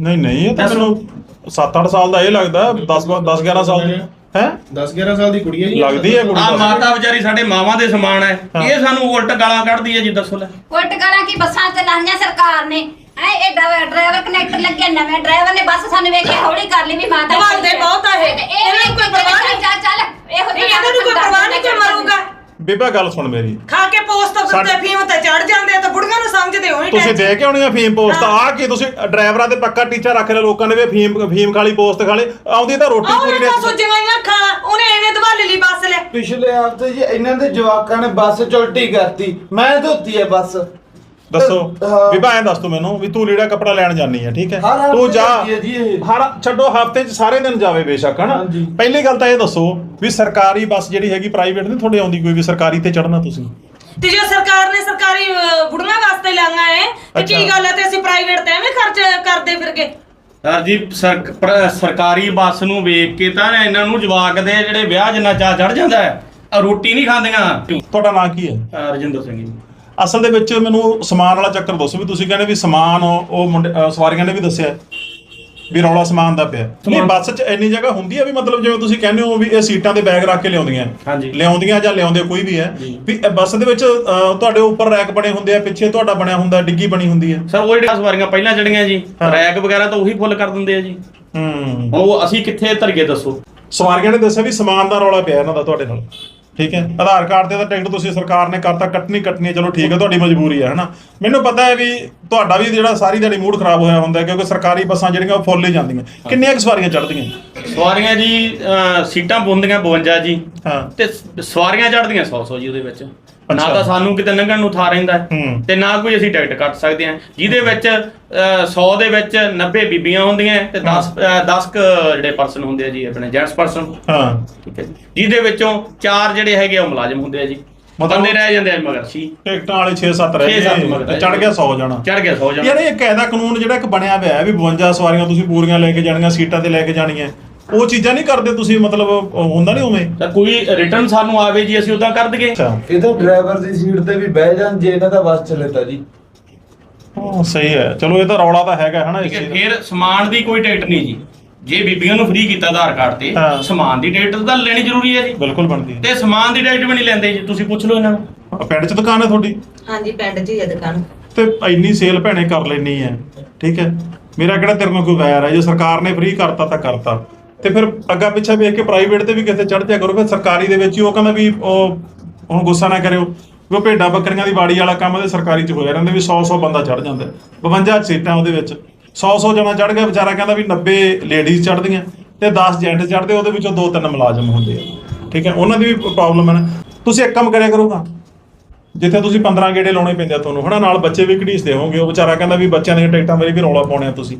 S2: ਨਹੀਂ ਨਹੀਂ ਇਹ ਤਾਂ
S1: ਦੱਸੋ।
S2: ਮੈਨੂੰ 7-8 ਸਾਲ ਦਾ ਇਹ ਲੱਗਦਾ 10 10 11 ਸਾਲ ਦੀ। ਹੈ?
S4: 10 11 ਸਾਲ ਦੀ ਕੁੜੀ ਹੈ ਜੀ।
S2: ਲੱਗਦੀ ਹੈ ਕੁੜੀ
S1: ਆ
S2: ਤਾਂ।
S1: ਮਾਤਾ ਵਿਚਾਰੀ ਸਾਡੇ ਮਾਵਾਂ ਦੇ ਸਮਾਨ ਹੈ।
S2: ਹਾਂ।
S1: ਇਹ ਸਾਨੂੰ ਉਲਟ ਗਾਲਾਂ ਕੱਢਦੀ ਹੈ ਜੀ ਦੱਸੋ ਲੈ।
S5: ਉਲਟ ਗਾਲਾਂ ਕੀ ਬੱਸਾਂ ਤੇ ਲਾਈਆਂ ਸਰਕਾਰ ਨੇ? ਐ ਇਹ ਡਰਾਈਵਰ ਕਨੈਕਟਰ ਲੱਗਿਆ ਨਵੇਂ। ਡਰਾਈਵਰ ਨੇ ਬੱਸ ਸਾਨੂੰ ਵੇਖ ਕੇ ਹੌਲੀ ਕਰ ਲਈ ਵੀ ਮਾਤਾ
S3: ਦਵਾਉਂਦੇ ਬਹੁਤ ਆ ਇਹ। ਇਹਨਾਂ ਨੂੰ ਕੋਈ ਪਰਵਾਹ ਨਹੀਂ।
S5: ਚੱਲ ਚੱਲ ਇਹੋ
S3: ਨਹੀਂ ਇਹਨਾਂ ਨੂੰ ਕੋਈ ਪਰਵਾਹ ਨਹੀਂ ਕੋਈ ਮਰੂਗਾ?
S2: ਬੀਬਾ ਗੱਲ ਸੁਣ ਮੇਰੀ।
S3: ਖਾ ਕੇ ਪੋਸਟ ਉੱਤੇ ਫੀਮ ਤੇ ਚੜ ਜਾਂਦੇ ਆ ਤਾਂ ਬੁੜੀਆਂ ਨੂੰ ਸਮਝਦੇ ਹੋਣੀ
S2: ਤੁਸੀਂ ਦੇ ਕੇ ਆਉਣੀ ਆ ਫੀਮ ਪੋਸਟ? ਆ ਕੀ ਤੁਸੀਂ ਡਰਾਈਵਰਾਂ ਤੇ ਪੱਕਾ ਟੀਚਾ ਰੱਖ ਲਿਆ ਲੋਕਾਂ ਨੇ ਵੀ ਫੀਮ ਫੀਮ ਖਾਲੀ ਪੋਸਟ ਖਾਲੀ ਆਉਂਦੀ ਤਾਂ ਰੋਟੀ ਪੂਰੀ ਨੇ।
S3: ਸੁੱਜੀਆਂ ਅੱਖਾਂ ਉਹਨੇ ਐਵੇਂ ਦਵਾਲੇ ਲਈ ਬੱਸ ਲੈ।
S7: ਪਿਛਲੇ ਹਫ਼ਤੇ ਜੀ ਇਹਨਾਂ ਦੇ ਜਵਾਕਾਂ ਨੇ ਬੱਸ ਚ ਉਲਟੀ ਕਰਤੀ। ਮੈਂ ਧੋਤੀ ਹੈ ਬੱਸ।
S2: ਦੱਸੋ
S7: ਹਾਂ।
S2: ਬੀਬਾ ਐਂ ਦੱਸ ਤੂੰ ਮੈਨੂੰ ਵੀ ਤੂੰ ਲੀੜਾ ਕੱਪੜਾ ਲੈਣ ਜਾਨੀ ਆ ਠੀਕ ਹੈ
S7: ਹਰ ਹਫ਼ਤੇ
S2: ਤੂੰ ਜਾ
S7: ਜਾਂਦੀ ਹੈ ਜੀ ਇਹ।
S2: ਹਰ ਛੱਡੋ ਹਫ਼ਤੇ 'ਚ ਸਾਰੇ ਦਿਨ ਜਾਵੇ ਬੇਸ਼ੱਕ ਹਨਾ
S7: ਹਾਂਜੀ।
S2: ਪਹਿਲੀ ਗੱਲ ਤਾਂ ਇਹ ਦੱਸੋ ਵੀ ਸਰਕਾਰੀ ਬੱਸ ਜਿਹੜੀ ਹੈਗੀ ਪ੍ਰਾਈਵੇਟ ਨਹੀਂ ਤੁਹਾਡੇ ਆਉਂਦੀ ਕੋਈ ਵੀ ਸਰਕਾਰੀ ਤੇ ਚੜਨਾ ਤੁਸੀਂ
S3: ਤੇ ਜੇ ਸਰਕਾਰ ਨੇ ਸਰਕਾਰੀ ਅਹ, ਬੁੜੀਆਂ ਵਾਸਤੇ ਲਾਂਗਾ ਹੈ ਤੇ ਕੀ
S2: ਅੱਛਾ।
S3: ਗੱਲ ਹੈ ਤੇ ਅਸੀਂ ਪ੍ਰਾਈਵੇਟ ਤੇ ਐਵੇਂ ਖਰਚ ਕਰਦੇ ਫਿਰਗੇ
S1: ਸਰ ਜੀ ਸਰਕ- ਪ੍ਰ- ਸਰਕਾਰੀ ਬੱਸ ਨੂੰ ਵੇਖ ਕੇ ਤਾਂ ਇਹਨਾਂ ਨੂੰ ਜਵਾਕ ਦੇ ਜਿਹੜੇ ਵਿਆਹ ਜਿੰਨਾ ਚਾ ਚੜ ਜਾਂਦਾ ਹੈ ਆ ਰੋਟੀ ਨਹੀਂ ਖਾਂਦੀਆਂ
S2: ਤੁਹਾਡਾ ਨਾਂ ਕੀ ਹੈ
S1: ਅਹ ਰਜਿੰਦਰ ਸਿੰਘ ਜੀ
S2: ਅਸਲ ਦੇ ਵਿੱਚ ਮੈਨੂੰ ਸਮਾਨ ਵਾਲਾ ਚੱਕਰ ਦੱਸੋ ਵੀ ਤੁਸੀਂ ਕਹਿੰਦੇ ਵੀ ਸਮਾਨ ਉਹ ਉਹ ਮੁੰਡੇ ਅਹ ਸਵਾਰੀਆਂ ਨੇ ਵੀ ਦੱਸਿਆ ਵੀ ਰੌਲਾ ਸਮਾਨ ਦਾ ਪਿਆ। ਨਹੀਂ ਬੱਸ 'ਚ ਇੰਨੀ ਜਗ੍ਹਾ ਹੁੰਦੀ ਹੈ ਵੀ ਮਤਲਬ ਜਿਵੇਂ ਤੁਸੀਂ ਕਹਿੰਦੇ ਹੋ ਵੀ ਇਹ ਸੀਟਾਂ ਤੇ ਬੈਗ ਰੱਖ ਕੇ ਲਿਆਉਂਦੀਆਂ।
S1: ਹਾਂਜੀ।
S2: ਲਿਆਉਂਦੀਆਂ ਜਾਂ ਲਿਆਉਂਦੇ ਕੋਈ ਵੀ ਹੈ। ਵੀ ਇਹ ਬੱਸ ਦੇ ਵਿੱਚ ਅਹ, ਤੁਹਾਡੇ ਉੱਪਰ ਰੈਕ ਬਣੇ ਹੁੰਦੇ ਆ ਪਿੱਛੇ ਤੁਹਾਡਾ ਬਣਿਆ ਹੁੰਦਾ ਡਿੱਗੀ ਬਣੀ ਹੁੰਦੀ ਹੈ
S1: ਸਰ ਉਹ ਜਿਹੜੀਆਂ ਸਵਾਰੀਆਂ ਪਹਿਲਾਂ ਚੜੀਆਂ ਜੀ ਰੈਕ ਵਗੈਰਾ ਤਾਂ ਉਹੀ ਫੁੱਲ ਕਰ ਦਿੰਦੇ ਆ ਜੀ।
S2: ਹੂੰ।
S1: ਹੁਣ ਉਹ ਅਸੀਂ ਕਿੱਥੇ ਧਰੀਏ ਦੱਸੋ।
S2: ਸਵਾਰੀਆਂ ਨੇ ਦੱਸਿਆ ਵੀ ਸਮਾਨ ਦਾ ਰੌਲਾ ਪਿਆ ਇਹਨਾਂ ਦਾ ਤੁਹਾਡੇ ਨਾਲ। ਠੀਕ ਹੈ? ਆਧਾਰ ਕਾਰਡ ਤੇ ਤਾਂ ਟਿਕਟ ਤੁਸੀਂ ਸਰਕਾਰ ਨੇ ਕਰਤਾ ਕੱਟਣੀ ਕੱਟਣੀ ਹੈ, ਚਲੋ ਠੀਕ ਹੈ ਤੁਹਾਡੀ ਮਜਬੂਰੀ ਹੈ ਹਨਾ? ਮੈਨੂੰ ਪਤਾ ਹੈ ਵੀ ਤੁਹਾਡਾ ਵੀ ਜਿਹੜਾ ਸਾਰੀ ਦਿਹਾੜੀ ਮੂਡ ਖਰਾਬ ਹੋਇਆ ਹੁੰਦਾ ਹੈ, ਕਿਉਂਕਿ ਸਰਕਾਰੀ ਬੱਸਾਂ ਜਿਹੜੀਆਂ ਉਹ ਫੁੱਲ ਹੀ ਜਾਂਦੀਆਂ। ਕਿੰਨੀਆਂ ਕੁ ਸਵਾਰੀਆਂ ਚੜ੍ਹਦੀਆਂ?
S1: ਸਵਾਰੀਆਂ ਜੀ ਅਹ, ਸੀਟਾਂ ਬੁੰਦੀਆਂ 52 ਜੀ।
S2: ਹਾਂ।
S1: ਤੇ ਸ- ਸਵਾਰੀਆਂ ਚੜਦੀਆਂ 100 100 ਜੀ ਉਹਦੇ ਵਿੱਚ। ਨਾ। ਤਾਂ ਸਾਨੂੰ ਕਿਤੇ ਲੰਘਣ ਨੂੰ ਥਾਂ ਰਹਿੰਦਾ ਹੈ। ਤੇ ਨਾ ਕੋਈ ਅਸੀਂ ਟਿਕਟ ਕੱਟ ਸਕਦੇ ਹਾਂ। ਜਿਹਦੇ ਵਿੱਚ 100 ਦੇ ਵਿੱਚ 90 ਬੀਬੀਆਂ ਹੁੰਦੀਆਂ ਤੇ 10 10 ਜਿਹੜੇ ਪਰਸਨ ਹੁੰਦੇ ਆ ਜੀ ਆਪਣੇ ਜੈਂਟਸ ਪਰਸਨ
S2: ਹਾਂ।
S1: ਠੀਕ ਹੈ ਜੀ। ਜਿਹਦੇ ਵਿੱਚੋਂ ਚਾਰ ਜਿਹੜੇ ਹੈਗੇ ਉਹ ਮੁਲਾਜ਼ਮ ਹੁੰਦੇ ਆ ਜੀ।
S2: ਮਤਲਬ-
S1: ਬੰਦੇ ਰਹਿ ਜਾਂਦੇ ਆ ਮਗਰ। ਸੀ
S2: ਟਿਕਟਾਂ ਵਾਲੇ 6-7 ਰਹਿ ਗਏ ਚੜ ਗਿਆ 100 ਜਾਣਾ।
S1: ਚੜ ਗਿਆ 100 ਜਣ।
S2: ਯਾਰ ਇਹ ਕਾਇਦਾ ਕਾਨੂੰਨ ਜਿਹੜਾ ਇੱਕ ਬਣਿਆ ਹੋਇਆ ਹੈ ਵੀ 52 ਸਵਾਰੀਆਂ ਤੁਸੀਂ ਪੂਰੀਆਂ ਲੈ ਕੇ ਜਾਣੀਆਂ ਸੀਟਾਂ ਤੇ ਲੈ ਕੇ ਜਾਣੀਆਂ। ਉਹ ਚੀਜ਼ਾਂ ਨਹੀਂ ਕਰਦੇ ਤੁਸੀਂ ਮਤਲਬ ਹੁੰਦਾ ਨਹੀਂ ਉਵੇਂ?
S1: ਤਾਂ ਕੋਈ ਰਿਟਰਨ ਸਾਨੂੰ ਆਵੇ ਜੀ ਅਸੀਂ ਉਦਾਂ ਕਰ ਦਈਏ।
S2: ਅੱਛਾ।
S7: ਇਹ ਤਾਂ ਡਰਾਈਵਰ ਦੀ ਸੀਟ ਤੇ ਵੀ ਬਹਿ ਜਾਣ ਜੇ ਇਹਨਾਂ ਦਾ ਬੱਸ ਚੱਲੇ ਤਾਂ ਜੀ।
S2: ਹਾਂ ਸਹੀ ਹੈ। ਚਲੋ ਇਹ ਤਾਂ ਰੌਲਾ ਤਾਂ ਹੈਗਾ ਹਨਾ ਇਸ ਚੀਜ਼।
S1: ਫਿਰ ਸਮਾਨ ਦੀ ਕੋਈ ਟਿਕਟ ਨਹੀਂ ਜੀ। ਜੇ ਬੀਬੀਆਂ ਨੂੰ ਫ੍ਰੀ ਕੀਤਾ ਆਧਾਰ ਕਾਰਡ ਤੇ
S2: ਹਾਂ।
S1: ਸਮਾਨ ਦੀ ਟਿਕਟ ਤਾਂ ਲੈਣੀ ਜ਼ਰੂਰੀ ਹੈ ਜੀ।
S2: ਬਿਲਕੁਲ ਬਣਦੀ ਹੈ।
S1: ਤੇ ਸਮਾਨ ਦੀ ਟਿਕਟ ਵੀ ਨਹੀਂ ਲੈਂਦੇ ਜੀ ਤੁਸੀਂ ਪੁੱਛ ਲਓ ਇਹਨਾਂ ਨੂੰ।
S2: ਆਹ ਪਿੰਡ 'ਚ ਦੁਕਾਨ ਹੈ ਤੁਹਾਡੀ?
S3: ਹਾਂਜੀ ਪਿੰਡ 'ਚ ਹੀ ਆ ਦੁਕਾਨ।
S2: ਤੇ ਇੰਨੀ ਸੇਲ ਭੈਣੇ ਕਰ ਲੈਣੀ ਹੈ। ਠੀਕ ਹੈ। ਮੇਰਾ ਕਿਹੜਾ ਤੇਰੇ ਨਾਲ ਕੋਈ ਵੈਰ ਹੈ? ਜੇ ਸਰਕਾਰ ਨੇ ਫ੍ਰੀ ਕਰਤਾ ਤਾਂ ਕਰਤਾ। ਤੇ ਫਿਰ ਅੱਗਾ ਪਿੱਛਾ ਵੇਖ ਕੇ ਪ੍ਰਾਈਵੇਟ ਤੇ ਵੀ ਕਿਸੇ ਚੜ ਜਾ ਕਰੋ, ਫਿਰ ਸਰਕਾਰੀ ਦੇ ਵਿੱਚ ਹੀ ਉਹ ਕਹਿੰਦਾ ਵੀ ਉਹ ਹੁਣ ਗੁੱਸਾ ਨਾ ਕਰਿਓ। ਵੀ ਉਹ ਭੇਡਾਂ ਬੱਕਰੀਆਂ ਦੀ ਬਾੜੀ ਵਾਲਾ ਕੰਮ ਤੇ ਸਰਕਾਰੀ 'ਚ ਹੋਇਆ ਰਹਿੰਦਾ ਵੀ 100 100 ਬੰਦਾ ਚੜ ਜਾਂਦਾ। 52 ਸੀਟਾਂ ਉਹਦੇ ਵਿੱਚ। 100 100 ਜਣਾ ਚੜ ਗਿਆ, ਵਿਚਾਰਾ ਕਹਿੰਦਾ ਵੀ 90 ਲੇਡੀਜ਼ ਚੜਦੀਆਂ ਤੇ 10 ਜੈਂਟ ਚੜਦੇ ਉਹਦੇ ਵਿੱਚੋਂ ਦੋ ਤਿੰਨ ਮੁਲਾਜ਼ਮ ਹੁੰਦੇ ਆ। ਠੀਕ ਹੈ, ਉਹਨਾਂ ਦੀ ਵੀ ਪ੍ਰੋਬਲਮ ਹੈ ਨਾ। ਤੁਸੀਂ ਇੱਕ ਕੰਮ ਕਰਿਆ ਕਰੋਗਾ। ਜਿੱਥੇ ਤੁਸੀਂ 15 ਗੇੜੇ ਲਾਉਣੇ ਪੈਂਦੇ ਆ ਤੁਹਾਨੂੰ ਹਨਾ? ਨਾਲ ਬੱਚੇ ਵੀ ਘੜੀਸਦੇ ਹੋਵੋਗੇ ਉਹ ਵਿਚਾਰਾ ਕਹਿੰਦਾ ਵੀ ਬੱਚਿਆਂ ਦੀਆਂ ਟਿਕਟਾਂ ਮੇਰੇ ਵੀ ਰੌਲਾ ਪਾਉਣੇ ਆ ਤੁਸੀਂ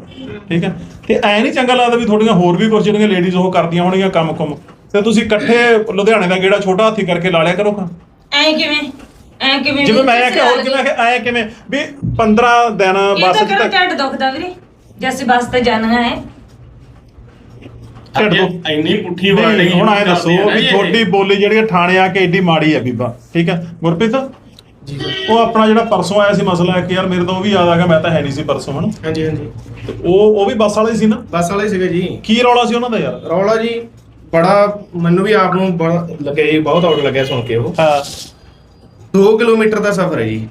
S2: ਠੀਕ ਹੈ? ਤੇ ਐ ਨਹੀਂ ਚੰਗਾ ਲੱਗਦਾ ਵੀ ਥੋੜੀਆਂ ਹੋਰ ਵੀ ਕੁਝ ਜਿਹੜੀਆਂ ਲੇਡੀਜ਼ ਉਹ ਕਰਦੀਆਂ ਹੋਣਗੀਆਂ ਕੰਮ ਕੁਮ। ਤੇ ਤੁਸੀਂ ਇਕੱਠੇ ਲੁਧਿਆਣੇ ਦਾ ਗੇੜਾ ਛੋਟਾ ਹਾਥੀ ਕਰਕੇ ਲਾ ਲਿਆ ਕਰੋਗਾ
S3: ਐ ਕਿਵੇਂ? ਐ ਕਿਵੇਂ
S2: ਜਿਵੇਂ ਮੈਂ ਆਖਿਆ ਹੋਰ ਜਿਵੇਂ ਐ ਕਿਵੇਂ? ਵੀ 15 ਦਿਨ
S3: ਇਹ
S2: ਬੱਸ
S3: ਤਾਂ ਦੁਖਦਾ ਵੀਰੇ ਬੱਸ ਜਾਣਾ ਹੈ।
S1: ਅੱਜ
S2: ਦੁੱਖ-
S1: ਇੰਨੀ ਪੁੱਠੀ ਵਰਡਿੰਗ
S2: ਹੁਣ ਐ ਦੱਸੋ ਵੀ ਤੁਹਾਡੀ ਬੋਲੀ ਜਿਹੜੀ ਆ ਥਾਣੇ ਆ ਕੇ ਏਡੀ ਮਾੜੀ ਹੈ ਬੀਬਾ ਠੀਕ ਹੈ? ਗੁਰਪ੍ਰੀਤ? ਜੀ ਉਹ ਆਪਣਾ ਜਿਹੜਾ ਪਰਸੋਂ ਆਇਆ ਸੀ ਮਸਲਾ ਹੈ ਕਿ ਯਾਰ ਮੇਰੇ ਤੋਂ ਉਹ ਵੀ ਯਾਦ ਆ ਗਿਆ ਮੈਂ ਤਾਂ ਹੈ ਨਹੀਂ ਸੀ ਪਰਸੋਂ ਹਨਾ?
S4: ਹਾਂਜੀ ਹਾਂਜੀ।
S2: ਤੇ ਉਹ ਉਹ ਵੀ ਬੱਸ ਵਾਲੇ ਸੀ ਨਾ?
S4: ਬੱਸ ਵਾਲੇ ਸੀਗੇ ਜੀ।
S2: ਕੀ ਰੌਲਾ ਸੀ ਉਹਨਾਂ ਦਾ ਯਾਰ?
S4: ਰੌਲਾ ਜੀ ਬੜਾ ਮੈਨੂੰ ਵੀ ਆਪ ਨੂੰ ਬੜਾ ਲੱਗਿਆ ਜੀ ਬਹੁਤ ਆਊਟ ਲੱਗਿਆ ਸੁਣ ਕੇ ਉਹ।
S2: ਹਾਂ।
S4: 2 ਕਿਲੋਮੀਟਰ ਦਾ ਸਫ਼ਰ ਹੈ ਜੀ।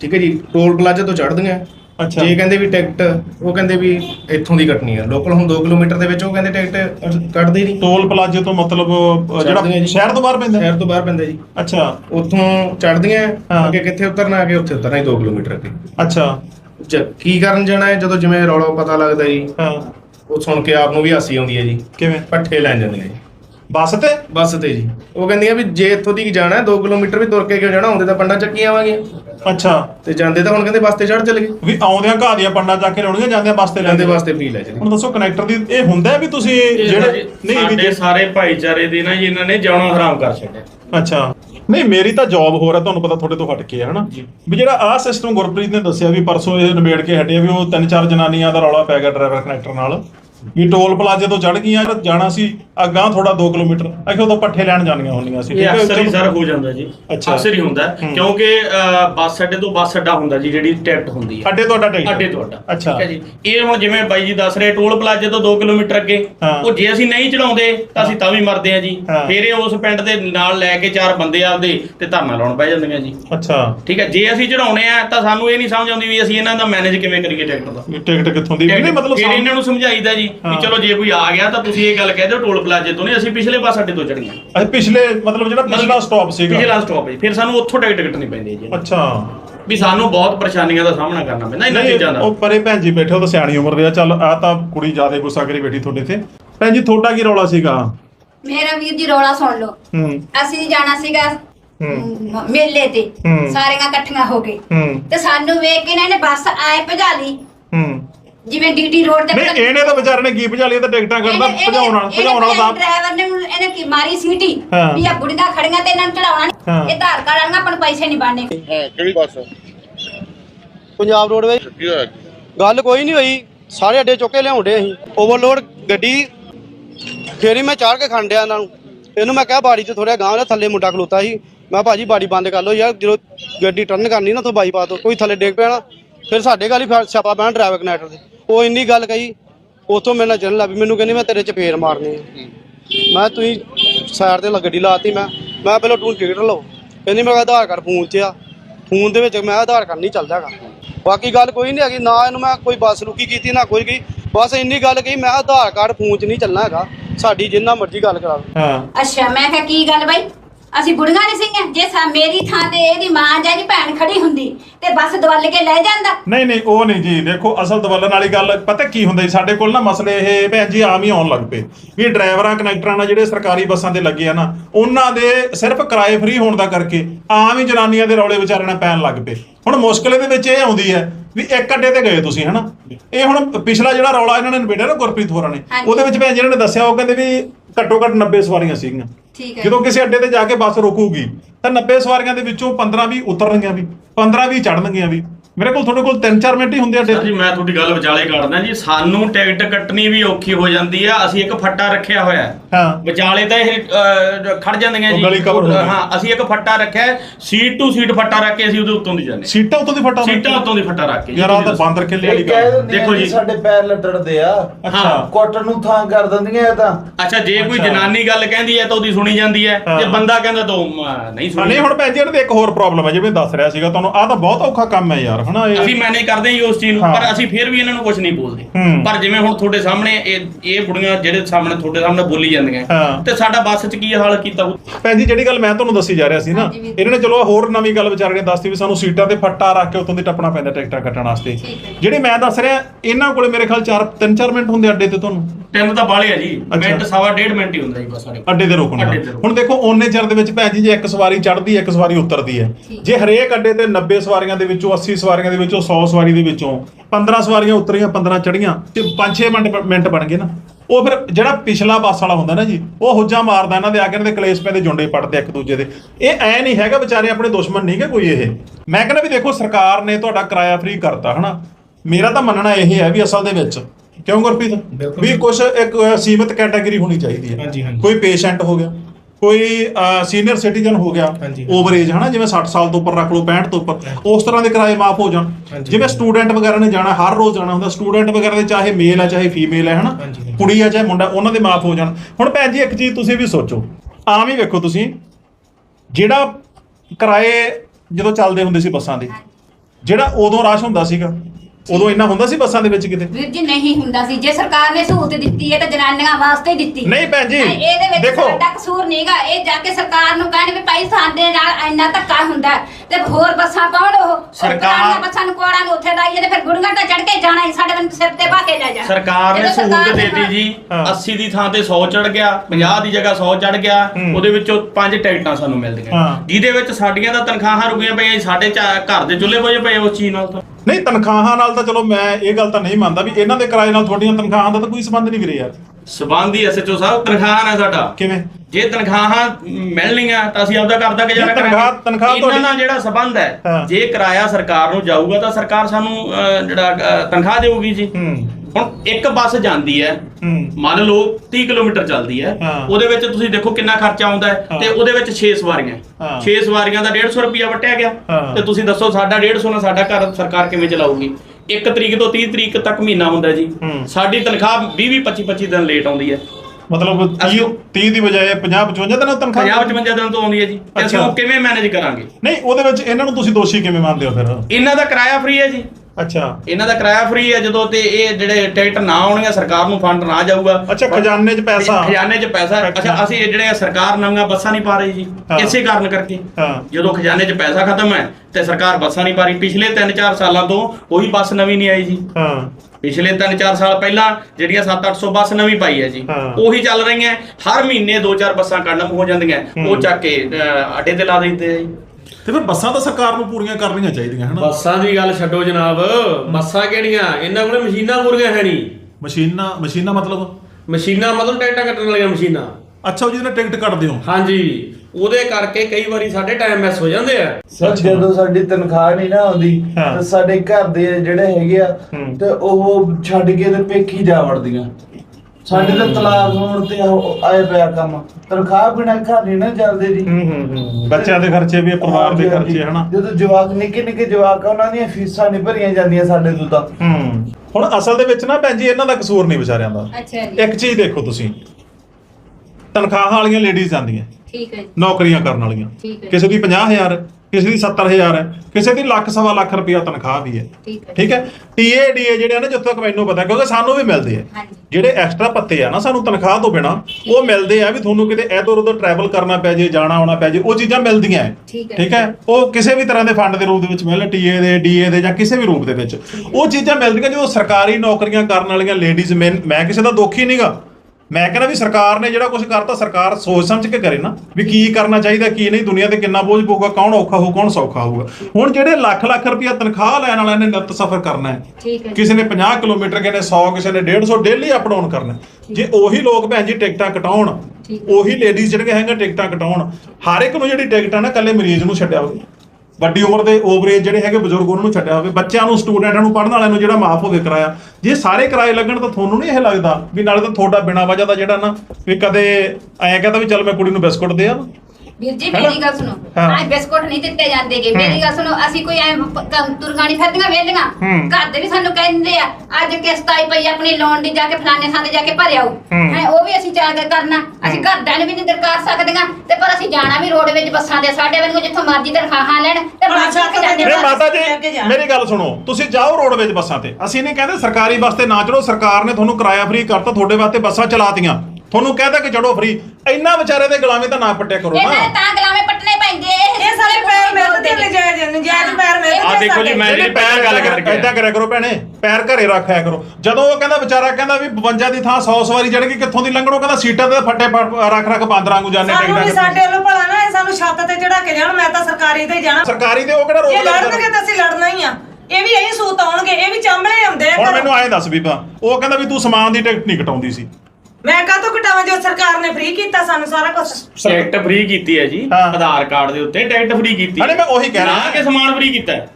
S4: ਠੀਕ ਹੈ ਜੀ ਟੋਲ ਪਲਾਜ਼ਾ ਤੋਂ ਚੜ੍ਹਦੀਆਂ।
S2: ਅੱਛਾ।
S4: ਜੇ ਕਹਿੰਦੇ ਵੀ ਟਿਕਟ ਉਹ ਕਹਿੰਦੇ ਵੀ ਇੱਥੋਂ ਦੀ ਕੱਟਣੀ ਆ। ਲੋਕਲ ਹੁਣ 2 ਕਿਲੋਮੀਟਰ ਦੇ ਵਿੱਚ ਉਹ ਕਹਿੰਦੇ ਟਿਕਟ ਕੱਟਦੇ ਨਹੀਂ।
S2: ਟੋਲ ਪਲਾਜ਼ੇ ਤੋਂ ਮਤਲਬ ਜਿਹੜਾ। ਸ਼ਹਿਰ ਤੋਂ ਬਾਹਰ ਪੈਂਦਾ?
S4: ਸ਼ਹਿਰ ਤੋਂ ਬਾਹਰ ਪੈਂਦਾ ਜੀ।
S2: ਅੱਛਾ।
S4: ਉੱਥੋਂ ਚੜ੍ਹਦੀਆਂ
S2: ਹਾਂ।
S4: ਅੱਗੇ ਕਿੱਥੇ ਉਤਰਨਾ ਅੱਗੇ ਉੱਥੇ ਉਤਰਨਾ ਹੀ 2 ਕਿਲੋਮੀਟਰ ਅੱਗੇ।
S2: ਅੱਛਾ।
S4: ਚ- ਕੀ ਕਰਨ ਜਾਣਾ ਹੈ? ਜਦੋਂ ਜਿਵੇਂ ਰੌਲਾ ਪਤਾ ਲੱਗਦਾ ਜੀ।
S2: ਹਾਂ।
S4: ਉਹ ਸੁਣ ਕੇ ਆਪ ਨੂੰ ਵੀ ਹਾਸੀ ਆਉਂਦੀ ਹੈ ਜੀ।
S2: ਕਿਵੇਂ?
S4: ਪੱਠੇ ਲੈਣ ਜਾਂਦੀਆਂ ਜੀ।
S2: ਬੱਸ ਤੇ?
S4: ਬੱਸ ਤੇ ਜੀ। ਉਹ ਕਹਿੰਦੀਆਂ ਵੀ ਜੇ ਇੱਥੋਂ ਦੀ ਜਾਣਾ 2 ਕਿਲੋਮੀਟਰ ਵੀ ਤੁਰ ਕੇ ਕਿਉਂ ਜਾਣਾ ਹੁੰਦੇ ਤਾਂ ਪੰਡਾ ਚੱਕੀ ਆਵਾਂਗੇ।
S2: ਅੱਛਾ।
S4: ਤੇ ਜਾਂਦੇ ਤਾਂ ਹੁਣ ਕਹਿੰਦੇ ਬੱਸ ਤੇ ਚੜ੍ਹ ਚਲੇ ਗਏ।
S2: ਵੀ ਆਉਂਦਿਆਂ ਘਾਹ ਦੀਆਂ ਪੰਡਾਂ ਚੱਕ ਕੇ ਲਾਉਣੀਆਂ ਜਾਂਦਿਆਂ ਬੱਸ ਤੇ
S4: ਜਾਂਦੇ
S2: ਲੈਂਦੇ
S4: ਵਾਸਤੇ ਫ੍ਰੀ ਲੈ ਚਲੇ
S2: ਹੁਣ ਦੱਸੋ ਕਨੈਕਟਰ ਦੀ ਇਹ ਹੁੰਦਾ ਹੈ ਵੀ ਤੁਸੀਂ ਜਿਹੜੇ ਨਹੀਂ ਵੀ
S1: ਸਾਡੇ
S2: ਜੇ-
S1: ਸਾਰੇ ਭਾਈਚਾਰੇ ਦੇ ਨਾ ਜੀ ਇਹਨਾਂ ਨੇ ਜਾਣਾ ਹਰਾਮ ਕਰ ਛੱਡਿਆ।
S2: ਅੱਛਾ। ਨਹੀਂ ਮੇਰੀ ਤਾਂ ਜੌਬ ਹੋ ਰਿਹਾ ਤੁਹਾਨੂੰ ਪਤਾ ਤੁਹਾਡੇ ਤੋਂ ਹਟ ਕੇ ਹੈ ਹਨਾ? ਵੀ ਜਿਹੜਾ ਆਹ ਸਿਸਟਮ ਗੁਰਪ੍ਰੀਤ ਨੇ ਦੱਸਿਆ ਵੀ ਪਰਸੋਂ ਇਹ ਨਿਬੇੜ ਕੇ ਹਟਿਆ ਵੀ ਉਹ ਤਿੰਨ ਚਾਰ ਜਨਾਨੀਆਂ ਦਾ ਰੌਲਾ ਪੈ ਗਿਆ ਡਰਾਈਵਰ ਕਨੈਕਟਰ ਨਾਲ। ਵੀ ਟੋਲ ਪਲਾਜ਼ੇ ਤੋਂ ਚੜ ਗਈਆਂ ਜਾਣਾ ਸੀ ਅਗਾਂਹ ਥੋੜਾ 2 ਕਿਲੋਮੀਟਰ ਅਖੇ ਉਦੋਂ ਪੱਠੇ ਲੈਣ ਜਾਣੀਆਂ ਹੁੰਦੀਆਂ ਸੀ
S1: ਇਹ
S2: ਹੈ?
S1: ਅਕਸਰ ਹੀ ਸਰ ਹੋ ਜਾਂਦਾ ਜੀ
S2: ਅੱਛਾ।
S1: ਅਕਸਰ ਹੀ ਹੁੰਦਾ ਕਿਉਂਕਿ ਬੱਸ ਅੱਡੇ ਤੋਂ ਬੱਸ ਅੱਡਾ ਹੁੰਦਾ ਜੀ ਜਿਹੜੀ ਟਿਕਟ ਹੁੰਦੀ ਹੈ
S2: ਅੱਡੇ ਤੁਹਾਡਾ ਟਿਕਟ
S1: ਅੱਡੇ ਤੋਂ ਅੱਡਾ
S2: ਅੱਛਾ
S1: ਠੀਕ ਹੈ ਜੀ ਇਹ ਹੁਣ ਜਿਵੇਂ ਬਾਈ ਜੀ ਦੱਸ ਰਹੇ ਟੋਲ ਪਲਾਜ਼ੇ ਤੋਂ 2 ਕਿਲੋਮੀਟਰ ਅੱਗੇ। ਉਹ ਜੇ ਅਸੀਂ ਨਹੀਂ ਚੜਾਉਂਦੇ ਤਾਂ ਅਸੀਂ ਤਾਂ ਵੀ ਮਰਦੇ ਆ ਜੀ। ਫਿਰ ਇਹ ਉਸ ਪਿੰਡ ਦੇ ਨਾਲ ਲੈ ਕੇ ਚਾਰ ਬੰਦੇ ਆਪਦੇ ਤੇ ਧਰਨਾ ਲਾਉਣ ਪੈ ਜਾਂਦੀਆਂ ਜੀ
S2: ਅੱਛਾ
S1: ਠੀਕ ਹੈ ਜੇ ਅਸੀਂ ਚੜਾਉਣੇ ਆ ਤਾਂ ਸਾਨੂੰ ਇਹ ਨਹੀਂ ਸਮਝ ਆਉਂਦੀ ਵੀ ਅਸੀਂ ਇਹਨਾਂ ਦਾ ਮੈਨੇਜ ਕਿਵੇਂ ਕਰੀਏ ਟਿਕਟ ਦਾ
S2: ਟਿਕਟ ਕਿੱਥੋਂ ਦੀ ਨਹੀਂ ਮਤਲਬ
S1: ਇਹਨਾਂ ਨੂੰ ਸਮਝਾਈਦਾ ਜੀ। ਵੀ ਚਲੋ ਜੇ ਕੋਈ ਆ ਗਿਆ ਤਾਂ ਤੁਸੀਂ ਇਹ ਗੱਲ ਕਹਿ ਦਿਓ ਟੋਲ ਪਲਾਜ਼ੇ ਤੋਂ ਨਹੀਂ ਅਸੀਂ ਪਿਛਲੇ ਬੱਸ ਅੱਡੇ ਤੋਂ ਚੜੀਆਂ
S2: ਅਸੀਂ ਪਿਛਲੇ ਮਤਲਬ ਜਿਹੜਾ ਪਿਛਲਾ ਸਟਾਪ ਸੀਗਾ।
S1: ਪਿਛਲਾ ਸਟਾਪ ਹੈ ਜੀ। ਫਿਰ ਸਾਨੂੰ ਉੱਥੋਂ ਟਿਕਟ ਕੱਟਣੀ ਪੈਂਦੀ ਹੈ ਜੀ।
S2: ਅੱਛਾ।
S1: ਵੀ ਸਾਨੂੰ ਬਹੁਤ ਪਰੇਸ਼ਾਨੀਆਂ ਦਾ ਸਾਹਮਣਾ ਕਰਨਾ ਪੈਂਦਾ ਇਹਨਾਂ ਚੀਜ਼ਾਂ ਦਾ।
S2: ਉਹ ਪਰੇ ਭੈਣ ਜੀ ਬੈਠੇ ਉਹ ਤਾਂ ਸਿਆਣੀ ਉਮਰ ਦੇ ਆ। ਚੱਲ ਆ ਤਾਂ ਕੁੜੀ ਜ਼ਿਆਦਾ ਗੁੱਸਾ ਕਰੀ ਬੈਠੀ ਤੁਹਾਡੇ ਤੇ। ਭੈਣ ਜੀ ਤੁਹਾਡਾ ਕੀ ਰੌਲਾ ਸੀਗਾ?
S5: ਮੇਰਾ ਵੀਰ ਜੀ ਰੌਲਾ ਸੁਣ ਲਓ।
S2: ਹੂੰ।
S5: ਅਸੀਂ ਜਾਣਾ ਸੀਗਾ ਮੇਲੇ ਤੇ। ਸਾਰੀਆਂ ਇਕੱਠੀਆਂ ਹੋ
S2: ਹੂੰ।
S5: ਤੇ ਸਾਨੂੰ ਵੇਖ ਕੇ ਇਹਨਾਂ ਨੇ ਬੱਸ ਆਏ ਭਜਾ ਲਈ।
S2: ਹੂੰ।
S5: ਜਿਵੇਂ ਡੀਟੀ ਰੋਡ ਤੇ
S2: ਨਹੀਂ ਇਹਨੇ ਤਾਂ ਵਿਚਾਰੇ ਨੇ ਕੀ ਭਜਾ ਲਈ ਇਹ ਤਾਂ ਟਿਕਟਾਂ ਕੱਢਦਾ ਭਜਾਉਣ ਵਾਲਾ ਭਜਾਉਣ ਵਾਲਾ ਤਾਂ
S5: ਡਰਾਈਵਰ ਨੇ ਹੁਣ ਇਹਨੇ ਕੀ ਮਾਰੀ ਸੀਟੀ। ਵੀ ਆ ਬੁੜੀਆਂ ਖੜੀਆਂ ਤੇ ਇਹਨਾਂ ਨੂੰ ਚੜਾਉਣਾ ਨੀ।
S2: ਹਾਂ।
S5: ਇਹ ਧਾਰ ਕਾਰਡ ਵਾਲੀਆਂ ਆਪਾਂ ਨੂੰ ਪੈਸੇ ਨਹੀਂ ਬਣਨੇ।
S8: ਹਾਂ ਕਿਹੜੀ ਬੱਸ?
S9: ਪੰਜਾਬ ਰੋਡਵੇਜ਼।
S8: ਕੀ ਹੋਇਆ?
S9: ਗੱਲ ਕੋਈ ਨਹੀਂ ਹੋਈ। ਸਾਰੇ ਅੱਡੇ ਚੁੱਕ ਲਿਆਉਂਦੇ ਅਸੀਂ ਓਵਰਲੋਡ ਗੱਡੀ ਫੇਰੀ ਮੈਂ ਚਾੜ ਕੇ ਖੰਡਿਆ ਇਹਨਾਂ ਨੂੰ। ਇਹਨੂੰ ਮੈਂ ਕਿਹਾ ਬਾੜੀ 'ਚ ਥੋੜਾ ਗਾਂਹ ਦਾ ਥੱਲੇ ਮੁੰਡਾ ਖਲੋਤਾ ਸੀ। ਮੈਂ ਭਾਜੀ ਬਾੜੀ ਬੰਦ ਕਰ ਲਓ ਯਾਰ ਜਦੋਂ ਗੱਡੀ ਟਰਨ ਕਰਨੀ ਨਾ ਤੋਂ ਬਾਈਪਾਸ ਤੋਂ ਕੋਈ ਥੱਲੇ ਡਿੱਗ ਪੈਣਾ। ਫਿਰ ਸਾਡੇ ਗੱਲ ਹੀ ਫਿਰ ਸਿਆਪਾ ਪੈਣਾ ਡਰਾਈਵਰ ਕਨੈਕਟਰ ਦੇ। ਉਹ ਇੰਨੀ ਗੱਲ ਕਹੀ ਉੱਥੋਂ ਮੇਰੇ ਨਾਲ ਚੱਲਣ ਲੱਗ ਪਈ। ਮੈਨੂੰ ਕਹਿੰਦੀ ਮੈਂ ਤੇਰੇ 'ਚ ਫੇਰ ਮਾਰਨੀ ਆ। ਮੈਂ ਤੁਸੀਂ ਸਾਈਡ ਤੇ ਗੱਡੀ ਲਾਤੀ ਮੈਂ ਮੈਂ ਪਹਿਲਾਂ ਤੂੰ ਟਿਕਟ ਲਓ। ਕਹਿੰਦੀ ਮੇਰਾ ਆਧਾਰ ਕਾਰਡ ਫੋਨ 'ਚ ਆ। ਫੋਨ ਦੇ ਵਿੱਚ ਮੈਂ ਆਧਾਰ ਕਾਰਡ ਨਹੀਂ ਚੱਲਦਾ ਹੈਗਾ। ਬਾਕੀ ਗੱਲ ਕੋਈ ਨਹੀਂ ਹੈਗੀ ਨਾ ਇਹਨੂੰ ਮੈਂ ਕੋਈ ਬੱਸ ਰੁਕੀ ਕੀਤੀ ਨਾ ਕੋਈ ਕੀ ਬਸ ਇੰਨੀ ਗੱਲ ਕਹੀ ਮੈਂ ਆਧਾਰ ਕਾਰਡ ਫੋਨ 'ਚ ਨਹੀਂ ਚੱਲਣਾ ਹੈਗਾ। ਸਾਡੀ ਜਿੰਨਾ ਮਰਜ਼ੀ ਗੱਲ ਕਰਾ ਲਓ।
S2: ਹਾਂ।
S5: ਅੱਛਾ ਮੈਂ ਕਿਹਾ ਕੀ ਗੱਲ ਬਾਈ? ਅਸੀਂ ਬੁੜੀਆਂ ਨਹੀਂ ਸੀਗੀਆਂ। ਜੇ ਸਾ ਮੇਰੀ ਥਾਂ ਤੇ ਇਹਦੀ ਮਾਂ ਜਾਂ ਇਹਦੀ ਭੈਣ ਖੜੀ ਹੁੰਦੀ ਤੇ ਬੱਸ ਦਵਲ ਕੇ ਲੈ ਜਾਂਦਾ।
S2: ਨਹੀਂ ਨਹੀਂ ਉਹ ਨਹੀਂ ਜੀ। ਦੇਖੋ ਅਸਲ ਦਵਲਨ ਵਾਲੀ ਗੱਲ ਪਤਾ ਕੀ ਹੁੰਦਾ ਜੀ? ਸਾਡੇ ਕੋਲ ਨਾ ਮਸਲੇ ਇਹ ਭੈਣ ਜੀ ਆਮ ਹੀ ਆਉਣ ਲੱਗ ਪਏ। ਵੀ ਡਰਾਈਵਰਾਂ ਕਨੈਕਟਰਾਂ ਨਾਲ ਜਿਹੜੇ ਸਰਕਾਰੀ ਬੱਸਾਂ ਤੇ ਲੱਗੇ ਆ ਨਾ ਉਹਨਾਂ ਦੇ ਸਿਰਫ ਕਿਰਾਏ ਫ੍ਰੀ ਹੋਣ ਦਾ ਕਰਕੇ ਆਮ ਹੀ ਜਨਾਨੀਆਂ ਦੇ ਰੌਲੇ ਵਿਚਾਰੇ ਨਾਲ ਪੈਣ ਲੱਗ ਪਏ। ਹੁਣ ਮੁਸ਼ਕਲ ਇਹਦੇ ਵਿੱਚ ਇਹ ਆਉਂਦੀ ਹੈ ਵੀ ਇੱਕ ਅੱਡੇ ਤੇ ਗਏ ਤੁਸੀਂ ਹਨਾ? ਇਹ ਹੁਣ ਪਿਛਲਾ ਜਿਹੜਾ ਰੌਲਾ ਇਹਨਾਂ ਨੇ ਨਿਬੇੜਿਆ ਨਾ ਗੁਰਪ੍ਰੀਤ ਹੋਰਾਂ ਨੇ। ਉਹਦੇ ਵਿੱਚ ਭੈਣ ਜੀ ਇਹਨਾਂ ਨੇ ਦੱਸਿਆ ਉਹ ਕਹਿੰਦੇ ਵੀ ਘੱਟੋ ਘੱਟ 90 ਸਵਾਰੀਆਂ ਸੀਗੀਆਂ।
S5: ਠੀਕ ਹੈ
S2: ਜਦੋਂ ਕਿਸੇ ਅੱਡੇ ਤੇ ਜਾ ਕੇ ਬੱਸ ਰੁਕੂਗੀ, ਤਾਂ 90 ਸਵਾਰੀਆਂ ਦੇ ਵਿੱਚੋਂ 15 ਵੀ ਉਤਰਨਗੀਆਂ ਵੀ 15 ਵੀ ਚੜਨਗੀਆਂ ਵੀ। ਮੇਰੇ ਕੋਲ ਤੁਹਾਡੇ ਕੋਲ 3-4 ਮਿੰਟ ਹੀ ਹੁੰਦੇ
S1: ਸਰ
S2: ਤੇ
S1: ਜੀ ਮੈਂ ਤੁਹਾਡੀ ਗੱਲ ਵਿਚਾਲੇ ਕੱਢਦਾ ਜੀ। ਸਾਨੂੰ ਟਿਕਟ ਕੱਟਣੀ ਵੀ ਔਖੀ ਹੋ ਜਾਂਦੀ ਆ। ਅਸੀਂ ਇੱਕ ਫੱਟਾ ਰੱਖਿਆ ਹੋਇਆ। ਹੈ।
S2: ਹਾਂ
S1: ਵਿਚਾਲੇ ਤਾਂ ਇਹ ਅਹ, ਖੜ ਜਾਂਦੀਆਂ
S2: ਉਹ
S1: ਜੀ
S2: ਗਲੀ cover ਹੋ
S1: ਅਸੀਂ ਇੱਕ ਫੱਟਾ ਰੱਖਿਆ। ਹੈ, ਸੀਟ ਟੂ ਸੀਟ ਫੱਟਾ ਰੱਖ ਕੇ ਅਸੀਂ ਉਹਦੇ ਉੱਤੋਂ ਦੀ ਜਾਂਦੇ।
S2: ਸੀਟਾਂ ਉੱਤੋਂ ਦੀ ਫਟਾ
S1: ਸੀਟਾਂ ਉੱਤੋਂ ਦੀ ਫੱਟਾ ਰੱਖ ਕੇ ਜੀ,
S2: ਯਾਰ ਆ ਤਾਂ
S1: ਤੁਸੀਂ
S2: ਬਾਂਦਰ ਕਿੱਲੇ ਵਾਲੀ
S7: ਇਹ ਕਹਿ
S2: ਗੱਲ
S7: ਦਿੰਦੀਆਂ
S1: ਦੇਖੋ
S7: ਜੀ
S1: ਜੀ।
S7: ਸਾਡੇ ਪੈਰ ਲੱਟੜਦੇ ਆ।
S2: ਅੱਛਾ।
S7: ਕੁੱਟ ਨੂੰ ਥਾਂ ਕਰ ਦਿੰਦੀਆਂ ਇਹ ਤਾਂ।
S1: ਅੱਛਾ ਜੇ ਕੋਈ। ਜਨਾਨੀ ਗੱਲ ਕਹਿੰਦੀ ਹੈ ਤਾਂ ਉਹਦੀ ਸੁਣੀ ਜਾਂਦੀ ਹੈ।
S2: ਹਾਂ।
S1: ਜੇ ਬੰਦਾ ਕਹਿੰਦਾ ਤਾਂ ਉਹ, ਨਹੀਂ
S2: ਹਾਂ,
S1: ਸੁਣੀ।
S2: ਨਹੀਂ ਹੁਣ ਭੈਣ ਜੀ ਇਹਨਾਂ ਦੇ ਇੱਕ ਹੋਰ ਪ੍ਰੋਬਲਮ ਹੈ। ਜਿਵੇਂ ਦੱਸ ਰਿਹਾ ਸੀਗਾ ਤੁਹਾਨੂੰ ਆਹ ਤਾਂ ਬਹੁਤ ਔਖਾ ਕੰਮ ਹੈ ਯਾਰ। ਹਨਾ ਇਹ
S1: ਅਸੀਂ ਮੈਨੇਜ ਕਰਦੇ ਹਾਂ ਉਸ ਚੀਜ਼ ਨੂੰ। ਪਰ ਅਸੀਂ ਫਿਰ ਵੀ ਇਹਨਾਂ ਨੂੰ ਕੁਝ ਨਹੀਂ ਬੋਲਦੇ। ਪਰ ਜਿਵੇਂ ਹੁਣ ਤੁਹਾਡੇ ਸਾਹਮਣੇ ਇਹ ਇਹ ਬੁੜੀਆਂ ਜਿਹੜੇ ਸਾਹਮਣੇ ਤੁਹਾਡੇ ਸਾਹਮਣੇ ਬੋਲੀ ਜਾਂਦੀਆਂ। ਤੇ ਸਾਡਾ ਬੱਸ 'ਚ ਕੀ ਹਾਲ ਕੀਤਾ?
S2: ਭੈਣ ਜੀ ਜਿਹੜੀ ਗੱਲ ਮੈਂ ਤੁਹਾਨੂੰ ਦੱਸੀ ਜਾ ਰਿਹਾ ਸੀ ਨਾ। ਇਹਨਾਂ ਨੇ ਚਲੋ ਹੋਰ ਨਵੀਂ ਗੱਲ ਵਿਚਾਰੇ ਨੇ ਦੱਸਤੀ ਵੀ ਸਾਨੂੰ ਸੀਟਾਂ ਤੇ ਫੱਟਾ ਰੱਖ ਕੇ ਉਤੋਂ ਦੀ ਟੱਪਣਾ ਪੈਂਦਾ ਟਿਕਟਾਂ ਕੱਟਣ ਵਾਸਤੇ ਜਿਹੜੇ ਮੈਂ ਦੱਸ ਰਿਹਾ ਇਹਨਾਂ ਕੋਲੇ ਮੇਰੇ ਖਿਆਲ 4 3-4 ਮਿੰਟ ਹੁੰਦੇ ਅੱਡੇ ਤੇ ਤੁਹਾਨੂੰ
S1: ਤਿੰਨ ਤਾਂ ਬਾਲੇ ਆ ਜੀ। ਮਿੰਟ ਸਵਾ ਡੇਢ ਮਿੰਟ ਹੀ ਹੁੰਦਾ ਜੀ ਬਸ ਸਾਡੇ।
S2: ਅੱਡੇ ਤੇ ਰੋਕਣ ਦਾ
S1: ਅੱਡੇ ਤੇ ਰੋਕਣ।
S2: ਹੁਣ ਦੇਖੋ ਓਨੇ ਚਿਰ ਦੇ ਵਿੱਚ ਭੈਣ ਜੀ ਜੇ ਇੱਕ ਸਵਾਰੀ ਚੜਦੀ ਹੈ ਇੱਕ ਸਵਾਰੀ ਉਤਰਦੀ ਹੈ ਜੇ ਹਰੇਕ ਅੱਡੇ ਤੇ 90 ਸਵਾਰੀਆਂ ਦੇ ਵਿੱਚੋਂ 80 ਸਵਾਰੀਆਂ ਦੇ ਵਿੱਚੋਂ 100 ਸਵਾਰੀ ਦੇ ਵਿੱਚੋਂ 15 ਸਵਾਰੀਆਂ ਉਤਰੀਆਂ 15 ਚੜੀਆਂ ਤੇ 5-6 ਮਿੰਟ ਮਿੰਟ ਬਣ ਗਏ ਨਾ। ਉਹ ਫਿਰ ਜਿਹੜਾ ਪਿਛਲਾ ਬੱਸ ਵਾਲਾ ਹੁੰਦਾ ਨਾ ਜੀ ਉਹ ਹੁੱਜਾ ਮਾਰਦਾ ਇਹਨਾਂ ਦੇ ਆ ਕੇ ਇਹਨਾਂ ਦੇ ਕਲੇਸ਼ ਪੈਂਦੇ ਜੁੰਡੇ ਪੜਦੇ ਇੱਕ ਦੂਜੇ ਦੇ। ਇਹ ਐ ਨਹੀਂ ਹੈਗਾ ਵਿਚਾਰੇ ਆਪਣੇ ਦੁਸ਼ਮਣ ਨਹੀਂ ਕਿ ਕੋਈ ਇਹ। ਮੈਂ ਕਹਿੰਦਾ ਵੀ ਦੇਖੋ ਸਰਕਾਰ ਨੇ ਤੁਹਾਡਾ ਕਿਰਾਇਆ ਫ੍ਰੀ ਕਰਤਾ ਹਨਾ? ਮੇਰਾ ਤਾਂ ਮੰਨਣਾ ਇਹ ਹੈ ਵੀ ਅਸਲ ਦੇ ਵਿੱਚ। ਕਿਉਂ ਗੁਰਪ੍ਰੀਤ। ਵੀ ਕੁਝ ਇੱਕ ਸੀਮਿਤ ਕੈਟਾਗਰੀ ਹੋਣੀ ਚਾਹੀਦੀ ਹੈ। ਕੋਈ ਪੇਸ਼ੈਂਟ ਹੋ ਗਿਆ। ਕੋਈ ਸੀਨੀਅਰ ਸਿਟੀਜ਼ਨ ਹੋ ਗਿਆ। ਓਵਰ ਏਜ ਹਨਾ ਜਿਵੇਂ 60 ਸਾਲ ਤੋਂ ਉੱਪਰ ਰੱਖ ਲਓ 65 ਤੋਂ ਉੱਪਰ ਉਸ ਤਰ੍ਹਾਂ ਦੇ ਕਿਰਾਏ ਮਾਫ ਹੋ ਜਾਣ। ਜਿਵੇਂ ਸਟੂਡੈਂਟ ਵਗੈਰਾ ਨੇ ਜਾਣਾ ਹਰ ਰੋਜ਼ ਜਾਣਾ ਹੁੰਦਾ ਸਟੂਡੈਂਟ ਵਗੈਰਾ ਦੇ ਚਾਹੇ ਮੇਲ ਆ ਚਾਹੇ ਫੀਮੇਲ ਹੈ ਹਨਾ। ਕੁੜੀ ਆ ਚਾਹੇ ਮੁੰਡਾ ਉਹਨਾਂ ਦੇ ਮਾਫ ਹੋ ਜਾਣ ਹੁਣ ਭੈਣ ਜੀ ਇੱਕ ਚੀਜ਼ ਤੁਸੀਂ ਵੀ ਸੋਚੋ ਆਮ ਹੀ ਵੇਖੋ ਤੁਸੀਂ ਜਿਹੜਾ ਕਿਰਾਏ ਜਦੋਂ ਚੱਲਦੇ ਹੁੰਦੇ ਸੀ ਬੱਸਾਂ ਦੇ ਜਿਹੜਾ ਉਦੋਂ ਰਸ਼ ਹੁੰਦਾ ਸੀਗਾ ਉਦੋਂ ਇੰਨਾ ਹੁੰਦਾ ਸੀ ਬੱਸਾਂ ਦੇ ਵਿੱਚ ਕਿਤੇ?
S5: ਵੀਰ ਜੀ ਨਹੀਂ ਹੁੰਦਾ ਸੀ। ਜੇ ਸਰਕਾਰ ਨੇ ਸਹੂਲਤ ਦਿੱਤੀ ਹੈ ਤਾਂ ਜਨਾਨੀਆਂ ਵਾਸਤੇ ਹੀ ਦਿੱਤੀ।
S2: ਨਹੀਂ ਭੈਣ ਜੀ,
S5: ਇਹਦੇ ਵਿੱਚ
S2: ਦੇਖੋ।
S5: ਸਾਡਾ ਕਸੂਰ ਨਹੀਂਗਾ ਇਹ ਜਾ ਕੇ ਸਰਕਾਰ ਨੂੰ ਕਹਿਣ ਵੀ ਭਾਈ ਸਾਡੇ ਨਾਲ ਇੰਨਾ ਧੱਕਾ ਹੁੰਦਾ ਹੈ, ਤੇ ਹੋਰ ਬੱਸਾਂ ਪਾਉਣ ਉਹ?
S1: ਸਰਕਾਰ-
S5: ਸਰਕਾਰ ਬੱਸਾਂ ਨੂੰ ਕੋੜਾਂ ਨੂੰ ਉੱਥੇ ਲਾਈਏ ਤੇ ਫਿਰ ਗੁੜੀਆਂ ਤਾਂ ਚੜ ਕੇ ਜਾਣਾ ਹੀ। ਸਾਡੇ ਬੰਦੇ ਸਿਰ ਤੇ ਬਾ ਕੇ ਲੈ ਜਾਣਾ
S1: ਸਰਕਾਰ ਨੇ
S5: ਜਦੋਂ
S1: ਸਹੂਲਤ
S5: ਨੇ-
S1: ਦੇਤੀ ਜੀ
S2: ਹਾਂ।
S1: 80 ਦੀ ਥਾਂ ਤੇ 100 ਚੜ ਗਿਆ 50 ਦੀ ਜਗ੍ਹਾ 100 ਚੜ ਗਿਆ
S2: ਹੂੰ।
S1: ਉਹਦੇ ਵਿੱਚੋਂ ਪੰਜ ਟਿਕਟਾਂ ਸਾਨੂੰ ਮਿਲਦੀਆਂ
S2: ਹਾਂ।
S1: ਜਿਹਦੇ ਵਿੱਚ ਸਾਡੀਆਂ ਤਾਂ ਤਨਖਾਹਾਂ ਰੁਕੀਆਂ ਪਈਆਂ ਜੀ, ਸਾਡੇ ਚਾ- ਘਰ ਦੇ ਚੁੱਲ੍ਹੇ ਹੋਏ ਪਏ ਉਸ ਚੀਜ਼ ਨਾਲ ਤਾਂ।
S2: ਨਹੀਂ ਤਨਖਾਹਾਂ ਨਾਲ ਤਾਂ ਚਲੋ ਮੈਂ ਇਹ ਗੱਲ ਤਾਂ ਨਹੀਂ ਮੰਨਦਾ ਵੀ ਇਹਨਾਂ ਦੇ ਕਿਰਾਏ ਨਾਲ ਤੁਹਾਡੀਆਂ ਤਨਖਾਹਾਂ ਦਾ ਤਾਂ ਕੋਈ ਸੰਬੰਧ ਨਹੀਂ ਵੀਰੇ ਯਾਰ।
S1: ਸਬੰਧੀ ਐਸਐਚਓ ਸਾਹਿਬ ਤਨਖਾਹਾਂ ਹੈ ਸਾਡਾ।
S2: ਕਿਵੇਂ?
S1: ਜੇ ਤਨਖਾਹਾਂ ਮਿਲਣੀਆਂ ਤਾਂ ਅਸੀਂ ਆਪਦਾ ਕਰਦਾ ਗੁਜ਼ਾਰਾ
S2: ਨਹੀਂ, ਤਨਖਾਹ-
S1: ਕਰਾਂਗੇ
S2: ਤਨਖਾਹ
S1: ਇਹਨਾਂ
S2: ਤੁਹਾਡੀ-
S1: ਨਾਲ ਜਿਹੜਾ ਸਬੰਧ ਹੈ
S2: ਹਾਂ।
S1: ਜੇ ਕਿਰਾਇਆ ਸਰਕਾਰ ਨੂੰ ਜਾਊਗਾ ਤਾਂ ਸਰਕਾਰ ਸਾਨੂੰ ਅਹ, ਜਿਹੜਾ ਅਹ, ਤਨਖਾਹ ਦੇਊਗੀ ਜੀ।
S2: ਹੂੰ।
S1: ਹੁਣ ਇੱਕ ਬੱਸ ਜਾਂਦੀ ਹੈ
S2: ਹੂੰ
S1: ਮੰਨ ਲਓ 30 ਕਿਲੋਮੀਟਰ ਚੱਲਦੀ ਹੈ
S2: ਹਾਂ।
S1: ਉਹਦੇ ਵਿੱਚ ਤੁਸੀਂ ਦੇਖੋ ਕਿੰਨਾ ਖਰਚਾ ਆਉਂਦਾ ਹੈ
S2: ਹਾਂ।
S1: ਤੇ ਉਹਦੇ ਵਿੱਚ 6 ਸਵਾਰੀਆਂ
S2: ਹਾਂ।
S1: 6 ਸਵਾਰੀਆਂ ਦਾ 150 ਰੁਪਿਆ ਵਟਿਆ ਗਿਆ
S2: ਹਾਂ।
S1: ਤੇ ਤੁਸੀਂ ਦੱਸੋ ਸਾਡਾ 150 ਨਾਲ ਸਾਡਾ ਘਰ ਸਰਕਾਰ ਕਿਵੇਂ ਚਲਾਊਗੀ 1 ਤਰੀਕ ਤੋਂ 30 ਤਰੀਕ ਤੱਕ ਮਹੀਨਾ ਹੁੰਦਾ ਜੀ
S2: ਹੂੰ।
S1: ਸਾਡੀ ਤਨਖਾਹ 20 20 25 25 ਦਿਨ ਲੇਟ ਆਉਂਦੀ ਹੈ
S2: ਮਤਲਬ 30
S1: ਅਸੀਂ-
S2: 30 ਦੀ ਬਜਾਏ 50 55 ਦਿਨਾਂ ਤਨਖਾਹ
S1: 50 55 ਦਿਨ ਤੋਂ ਆਉਂਦੀ ਹੈ ਜੀ ਤੇ ਅਸੀਂ
S2: ਅੱਛਾ।
S1: ਉਹ ਕਿਵੇਂ ਮੈਨੇਜ ਕਰਾਂਗੇ
S2: ਨਹੀਂ ਉਹਦੇ ਵਿੱਚ ਇਹਨਾਂ ਨੂੰ ਤੁਸੀਂ ਦੋਸ਼ੀ ਕਿਵੇਂ ਮੰਨਦੇ ਹੋ ਫਿਰ
S1: ਇਹਨਾਂ ਦਾ ਕਿਰਾਇਆ ਫ੍ਰੀ ਹੈ ਜੀ
S2: ਅੱਛਾ।
S1: ਇਹਨਾਂ ਦਾ ਕਿਰਾਇਆ ਫ੍ਰੀ ਹੈ ਜਦੋਂ ਤੇ ਇਹ ਜਿਹੜੇ ਟਿਕਟ ਨਾ ਆਉਣਗੇ ਸਰਕਾਰ ਨੂੰ ਫੰਡ ਨਾ ਜਾਊਗਾ।
S2: ਅੱਛਾ ਖਜ਼ਾਨੇ 'ਚ ਪੈਸਾ।
S1: ਖਜ਼ਾਨੇ 'ਚ ਪੈਸਾ।
S2: ਅੱਛਾ।
S1: ਅਸੀਂ ਇਹ ਜਿਹੜੇ ਸਰਕਾਰ ਨਵੀਆਂ ਬੱਸਾਂ ਨਹੀਂ ਪਾ ਰਹੀ ਜੀ। ਇਸੇ ਕਾਰਨ ਕਰਕੇ।
S2: ਹਾਂ।
S1: ਜਦੋਂ ਖਜ਼ਾਨੇ 'ਚ ਪੈਸਾ ਖਤਮ ਹੈ ਤੇ ਸਰਕਾਰ ਬੱਸਾਂ ਨਹੀਂ ਪਾ ਰਹੀ ਪਿਛਲੇ 3-4 ਸਾਲਾਂ ਤੋਂ ਕੋਈ ਬੱਸ ਨਵੀਂ ਨਹੀਂ ਆਈ ਜੀ।
S2: ਹਾਂ।
S1: ਪਿਛਲੇ 3-4 ਸਾਲ ਪਹਿਲਾਂ ਜਿਹੜੀਆਂ 7-800 ਬੱਸ ਨਵੀਂ ਪਾਈ ਹੈ ਜੀ। ਉਹੀ ਚੱਲ ਰਹੀਆਂ। ਹਰ ਮਹੀਨੇ 2-4 ਬੱਸਾਂ ਕੱਢਮ ਹੋ ਜਾਂਦੀਆਂ। ਉਹ। ਚੱਕ ਕੇ ਅੱਡੇ ਤੇ ਲਾ ਦਿੰਦੇ ਆ ਜੀ।
S2: ਤੇ ਫਿਰ ਬੱਸਾਂ ਤਾਂ ਸਰਕਾਰ ਨੂੰ ਪੂਰੀਆਂ ਕਰਨੀਆਂ ਚਾਹੀਦੀਆਂ ਹਨਾ?
S8: ਬੱਸਾਂ ਦੀ ਗੱਲ ਛੱਡੋ ਜਨਾਬ ਬੱਸਾਂ ਕਿਹੜੀਆਂ? ਇਹਨਾਂ ਕੋਲੇ ਮਸ਼ੀਨਾਂ ਪੂਰੀਆਂ ਹੈ ਨਹੀਂ।
S2: ਮਸ਼ੀਨਾਂ ਮਸ਼ੀਨਾਂ ਮਤਲਬ?
S8: ਮਸ਼ੀਨਾਂ ਮਤਲਬ ਟਿਕਟਾਂ ਕੱਟਣ ਵਾਲੀਆਂ ਮਸ਼ੀਨਾਂ।
S2: ਅੱਛਾ ਉਹ ਜਿਹਦੇ ਟਿਕਟ ਕੱਟਦੇ ਹੋ?
S8: ਹਾਂਜੀ ਉਹਦੇ ਕਰਕੇ ਕਈ ਵਾਰੀ ਸਾਡੇ ਟਾਈਮ ਮਿਸ ਹੋ ਜਾਂਦੇ ਆ।
S7: ਸਰ। ਜਦੋਂ ਸਾਡੀ ਤਨਖਾਹ ਨਹੀਂ ਨਾ ਆਉਂਦੀ। ਤਾਂ ਸਾਡੇ ਘਰ ਦੇ ਜਿਹੜੇ ਹੈਗੇ ਆ। ਤੇ ਉਹ ਛੱਡ ਕੇ ਤੇ ਪੇਖੀ ਜਾ ਵੜਦੀਆਂ। ਸਾਡੇ ਤਾਂ ਤਲਾਕ ਹੋਣ ਤੇ ਉਹ ਆਏ ਪਿਆ ਕੰਮ। ਤਨਖਾਹ ਬਿਨਾਂ ਘਰ ਨਹੀਂ ਨਾ ਚੱਲਦੇ ਜੀ।
S2: ਹੂੰ ਹੂੰ ਹੂੰ। ਬੱਚਿਆਂ ਦੇ ਖਰਚੇ ਵੀ ਪਰਿਵਾਰ ਦੇ ਖਰਚੇ ਹਨਾ?
S7: ਜਦੋਂ ਜਵਾਕ ਨਿੱਕੇ ਨਿੱਕੇ ਜਵਾਕ ਆ ਉਹਨਾਂ ਦੀਆਂ ਫੀਸਾਂ ਨਹੀਂ ਭਰੀਆਂ ਜਾਂਦੀਆਂ ਸਾਡੇ ਤੋਂ ਤਾਂ।
S2: ਹੂੰ। ਹੁਣ ਅਸਲ ਦੇ ਵਿੱਚ ਨਾ ਭੈਣ ਜੀ ਇਹਨਾਂ ਦਾ ਕਸੂਰ ਨਹੀਂ ਵਿਚਾਰਿਆਂ ਦਾ।
S5: ਅੱਛਾ ਜੀ।
S2: ਇੱਕ ਚੀਜ਼ ਦੇਖੋ ਤੁਸੀਂ। ਤਨਖਾਹਾਂ ਵਾਲੀਆਂ ਲੇਡੀਜ਼ ਜਾਂਦੀਆਂ।
S5: ਠੀਕ ਹੈ ਜੀ।
S2: ਨੌਕਰੀਆਂ ਕਰਨ ਵਾਲੀਆਂ।
S5: ਠੀਕ ਹੈ।
S2: ਕਿਸੇ ਦੀ 50000 ਹੈ ਕਿਸੇ ਦੀ 70000 ਹੈ ਕਿਸੇ ਦੀ ਲੱਖ ਸਵਾ ਲੱਖ ਰੁਪਇਆ ਤਨਖਾਹ ਵੀ ਹੈ।
S5: ਠੀਕ ਹੈ।
S2: ਠੀਕ ਹੈ? ਟੀਏ ਡੀਏ ਜਿਹੜੇ ਆ ਨਾ ਜਿੱਥੋਂ ਤੱਕ ਮੈਨੂੰ ਪਤਾ ਕਿਉਂਕਿ ਸਾਨੂੰ ਵੀ ਮਿਲਦੇ ਆ।
S5: ਹਾਂਜੀ।
S2: ਜਿਹੜੇ ਐਕਸਟਰਾ ਪੱਤੇ ਆ ਨਾ ਸਾਨੂੰ ਤਨਖਾਹ ਤੋਂ ਬਿਨਾ ਉਹ ਮਿਲਦੇ ਆ ਵੀ ਤੁਹਾਨੂੰ ਕਿਤੇ ਇਧਰ ਉਧਰ ਟਰੈਵਲ ਕਰਨਾ ਪੈ ਜੇ ਜਾਣਾ ਆਉਣਾ ਪੈ ਜੇ ਉਹ ਚੀਜ਼ਾਂ ਮਿਲਦੀਆਂ ਹੈ।
S5: ਠੀਕ ਹੈ।
S2: ਠੀਕ ਹੈ? ਉਹ ਕਿਸੇ ਵੀ ਤਰ੍ਹਾਂ ਦੇ ਫੰਡ ਦੇ ਰੂਪ ਦੇ ਵਿੱਚ ਮਿਲਣ ਟੀਏ ਦੇ ਡੀਏ ਦੇ ਜਾਂ ਕਿਸੇ ਵੀ ਰੂਪ ਦੇ ਵਿੱਚ। ਉਹ ਚੀਜ਼ਾਂ ਮਿਲਦੀਆਂ ਜਦੋਂ ਸਰਕਾਰੀ ਨੌਕਰੀਆਂ ਕਰਨ ਵਾਲੀਆਂ ਲੇਡੀਜ਼ ਮੈਂ ਕਿਸੇ ਦਾ ਦੁੱਖ ਹੀ ਨਹੀਂਗਾ ਮੈਂ ਕਹਿੰਦਾ ਵੀ ਸਰਕਾਰ ਨੇ ਜਿਹੜਾ ਕੁਝ ਕਰਤਾ ਸਰਕਾਰ ਸੋਚ ਸਮਝ ਕੇ ਕਰੇ ਨਾ ਵੀ ਕੀ ਕਰਨਾ ਚਾਹੀਦਾ ਕੀ ਨਹੀਂ ਦੁਨੀਆ ਤੇ ਕਿੰਨਾ ਬੋਝ ਪਊਗਾ ਕੌਣ ਔਖਾ ਹੋਊ ਕੌਣ ਸੌਖਾ ਹੋਊਗਾ ਹੁਣ ਜਿਹੜੇ ਲੱਖ ਲੱਖ ਰੁਪਇਆ ਤਨਖਾਹ ਲੈਣ ਵਾਲਿਆਂ ਨੇ ਨਿਤ ਸਫ਼ਰ ਕਰਨਾ ਹੈ। ਕਿਸੇ ਨੇ 50 ਕਿਲੋਮੀਟਰ ਕਿਸੇ ਨੇ 100 ਕਿਸੇ ਨੇ 150 ਡੇਲੀ ਅਪ ਡਾਊਨ ਕਰਨਾ। ਜੇ ਉਹੀ ਲੋਕ ਭੈਣ ਜੀ ਟਿਕਟਾਂ ਕਟਾਉਣ ਉਹੀ ਲੇਡੀਜ਼ ਜਿਹੜੀਆਂ ਹੈਗੀਆਂ ਟਿਕਟਾਂ ਕਟਾਉਣ ਹਰ ਇੱਕ ਨੂੰ ਜਿਹੜੀ ਟਿਕਟ ਆ ਨਾ ਕੱਲੇ ਮਰੀਜ਼ ਨੂੰ ਛੱਡਿਆ ਹੋਵੇ ਵੱਡੀ ਉਮਰ ਦੇ ਓਵਰੇਜ ਜਿਹੜੇ ਹੈਗੇ ਬਜ਼ੁਰਗ ਉਹਨਾਂ ਨੂੰ ਛੱਡਿਆ ਹੋਵੇ, ਬੱਚਿਆਂ ਨੂੰ ਸਟੂਡੈਂਟਾਂ ਨੂੰ, ਪੜ੍ਹਨ ਵਾਲਿਆਂ ਨੂੰ ਜਿਹੜਾ ਮਾਫ ਹੋਵੇ ਕਿਰਾਇਆ। ਜੇ ਸਾਰੇ ਕਿਰਾਏ ਲੱਗਣ ਤਾਂ ਤੁਹਾਨੂੰ ਨਹੀਂ ਇਹ ਲੱਗਦਾ ਵੀ ਨਾਲੇ ਤਾਂ ਤੁਹਾਡਾ ਬਿਨਾਂ ਵਜ੍ਹਾ ਦਾ ਜਿਹੜਾ ਨਾ, ਵੀ ਕਦੇ ਐਂ ਕਹਿੰਦਾ ਵੀ ਚੱਲ ਮੈਂ ਕੁੜੀ ਨੂੰ ਬਿਸਕੁਟ ਦੇ ਆ
S5: ਵੀਰ ਜੀ ਮੇਰੀ ਗੱਲ ਸੁਣੋ।
S2: ਹਾਂ।
S5: ਆਹ ਬਿਸਕੁਟ ਨਹੀਂ ਦਿੱਤੇ ਜਾਂਦੇਗੇ ਮੇਰੀ ਗੱਲ ਸੁਣੋ ਅਸੀਂ ਕੋਈ ਐ ਤੁਰਗਾਣੀ ਫਿਰਦੀਆਂ ਵੇਲੀਆਂ
S2: ਹੂੰ।
S5: ਘਰ ਦੇ ਵੀ ਸਾਨੂੰ ਕਹਿੰਦੇ ਆ ਅੱਜ ਕਿਸ਼ਤ ਆਈ ਪਈ ਆਪਣੀ ਲੋਨ ਦੀ ਜਾ ਕੇ ਫਲਾਣੇ ਥਾਂ ਤੇ ਜਾ ਕੇ ਭਰਿਆਓ
S2: ਹੂੰ।
S5: ਹੈ ਉਹ ਵੀ ਅਸੀਂ ਜਾ ਕੇ ਕਰਨਾ। ਅਸੀਂ ਘਰਦਿਆਂ ਨੂੰ ਵੀ ਨਹੀਂ ਦਰਕਾਰ ਸਕਦੀਆਂ। ਤੇ ਪਰ ਅਸੀਂ ਜਾਣਾ ਵੀ ਰੋਡ ਵਿੱਚ ਬੱਸਾਂ ਦੇ ਸਾਡੇ ਵਾਂਗੂ ਜਿੱਥੋਂ ਮਰਜ਼ੀ ਤਨਖਾਹਾਂ ਲੈਣ ਤੇ ਬੱਸ ਜਾਂਦੇ
S2: ਮਾਤਾ ਜੀ
S3: ਜਾਣਾ।
S2: ਮੇਰੀ ਗੱਲ ਸੁਣੋ ਤੁਸੀਂ ਜਾਓ ਰੋਡਵੇਜ ਬੱਸਾਂ ਤੇ। ਅਸੀਂ ਨਹੀਂ ਕਹਿੰਦੇ ਸਰਕਾਰੀ ਬੱਸ ਤੇ ਨਾ ਚੜੋ ਸਰਕਾਰ ਨੇ ਤੁਹਾਨੂੰ ਕਿਰਾਇਆ ਫ੍ਰੀ ਕਰਤਾ ਤੁਹਾਡੇ ਵਾਸਤੇ ਬੱਸਾਂ ਚਲਾਤੀਆਂ ਤੁਹਾਨੂੰ ਕਹਿੰਦਾ ਕਿ ਚੜੋ ਫ੍ਰੀ। ਇੰਨਾ ਵਿਚਾਰੇ ਦੇ ਗੁਲਾਮੇ ਤਾਂ ਨਾ ਪੱਟਿਆ ਕਰੋ ਨਾ।
S5: ਦੇ ਤਾਂ ਗਲਾਵੇਂ ਪੱਟਣੇ ਪੈਂਦੇ
S3: ਇਹ ਸਾਰੇ ਪੈਰ ਮੇਰੇ ਤੇ ਨਜਾਇਜ਼ ਨਜਾਇਜ਼ ਪੈਰ ਮੇਰੇ
S1: ਆਹ
S3: ਤੇ
S1: ਦੇਖੋ ਜੀ, ਮੈਂ- ਜਿਹੜੀ
S2: ਪੈਰ
S1: ਗੱਲ ਕਰਕੇ
S2: ਏਦਾਂ ਕਰਿਆ ਕਰੋ ਭੈਣੇ ਪੈਰ ਘਰੇ ਰੱਖਿਆ ਕਰੋ। ਜਦੋਂ ਉਹ ਕਹਿੰਦਾ ਵਿਚਾਰਾ ਕਹਿੰਦਾ ਵੀ 52 ਦੀ ਥਾਂ 100 ਸਵਾਰੀ ਚੜ ਗਈ ਕਿੱਥੋਂ ਦੀ ਲੰਘਣੋ? ਕਹਿੰਦਾ ਸੀਟਾਂ ਤੇ ਫੱਟੇ ਪਾ- ਰੱਖ ਰੱਖ ਬਾਂਦਰਾਂ ਵਾਂਗੂ ਜਾਂਦੇ
S3: ਸਾਨੂੰ ਵੀ
S2: ਟਿਕਟਾਂ
S3: ਸਾਡੇ ਵੱਲੋਂ ਭਲਾ ਨਾ ਇਹ ਸਾਨੂੰ ਛੱਤ ਤੇ ਚੜਾ ਕੇ ਜਾਣ ਮੈਂ ਤਾਂ ਸਰਕਾਰੀ ਤੇ ਹੀ ਜਾਣਾ।
S2: ਸਰਕਾਰੀ ਤੇ ਉਹ ਕਿਹੜਾ
S3: ਜੇ
S2: ਰੋਕ
S3: ਲੜਨਗੇ ਤਾਂ ਅਸੀਂ ਲੜਨਾ ਹੀ ਆ। ਇਹ ਵੀ ਇਹੀ ਸੂਤ ਆਉਣਗੇ ਇਹ ਵੀ ਚਾਂਬਲੇ ਆਉਂਦੇ ਆ
S2: ਹੁਣ
S3: ਘਰੋਂ।
S2: ਮੈਨੂੰ ਐਂ ਦੱਸ ਬੀਬਾ ਉਹ ਕਹਿੰਦਾ ਵੀ ਤੂੰ ਸਮਾਨ ਦੀ ਟਿਕਟ ਨਹੀਂ ਕਟਾਉਂਦੀ ਸੀ।
S3: ਮੈਂ ਕਾਹਤੋਂ ਕਟਾਵਾਂ ਜੋ ਸਰਕਾਰ ਨੇ ਫ੍ਰੀ ਕੀਤਾ ਸਾਨੂੰ ਸਾਰਾ ਕੁਝ
S1: ਟਿਕਟ ਫ੍ਰੀ ਕੀਤੀ ਹੈ ਜੀ
S2: ਹਾਂ।
S1: ਆਧਾਰ ਕਾਰਡ ਦੇ ਉੱਤੇ ਟਿਕਟ ਫ੍ਰੀ ਕੀਤੀ
S2: ਅਰੇ ਮੈਂ ਉਹੀ ਕਹਿ ਰਿਹਾ।
S1: ਨਾ ਕਿ ਸਮਾਨ ਫ੍ਰੀ ਕੀਤਾ ਹੈ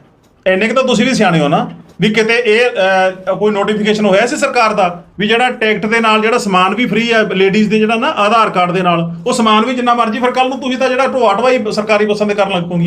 S2: ਇੰਨੇ ਕਿ ਤਾਂ ਤੁਸੀਂ ਵੀ ਸਿਆਣੇ ਹੋ ਨਾ ਵੀ ਕਿਤੇ ਇਹ ਅਹ, ਕੋਈ ਨੋਟੀਫਿਕੇਸ਼ਨ ਹੋਇਆ ਸੀ ਸਰਕਾਰ ਦਾ ਵੀ ਜਿਹੜਾ ਟਿਕਟ ਦੇ ਨਾਲ ਜਿਹੜਾ ਸਮਾਨ ਵੀ ਫ੍ਰੀ ਹੈ ਲੇਡੀਜ਼ ਦੇ ਜਿਹੜਾ ਨਾ ਆਧਾਰ ਕਾਰਡ ਦੇ ਨਾਲ ਉਹ ਸਮਾਨ ਵੀ ਜਿੰਨਾ ਮਰਜ਼ੀ ਫਿਰ ਕੱਲ ਨੂੰ ਤੁਸੀਂ ਤਾਂ ਜਿਹੜਾ ਢੋਆ ਢਵਾਈ ਸਰਕਾਰੀ ਬੱਸਾਂ ਦੇ ਕਰਨ ਲੱਗ ਪੋਗੇ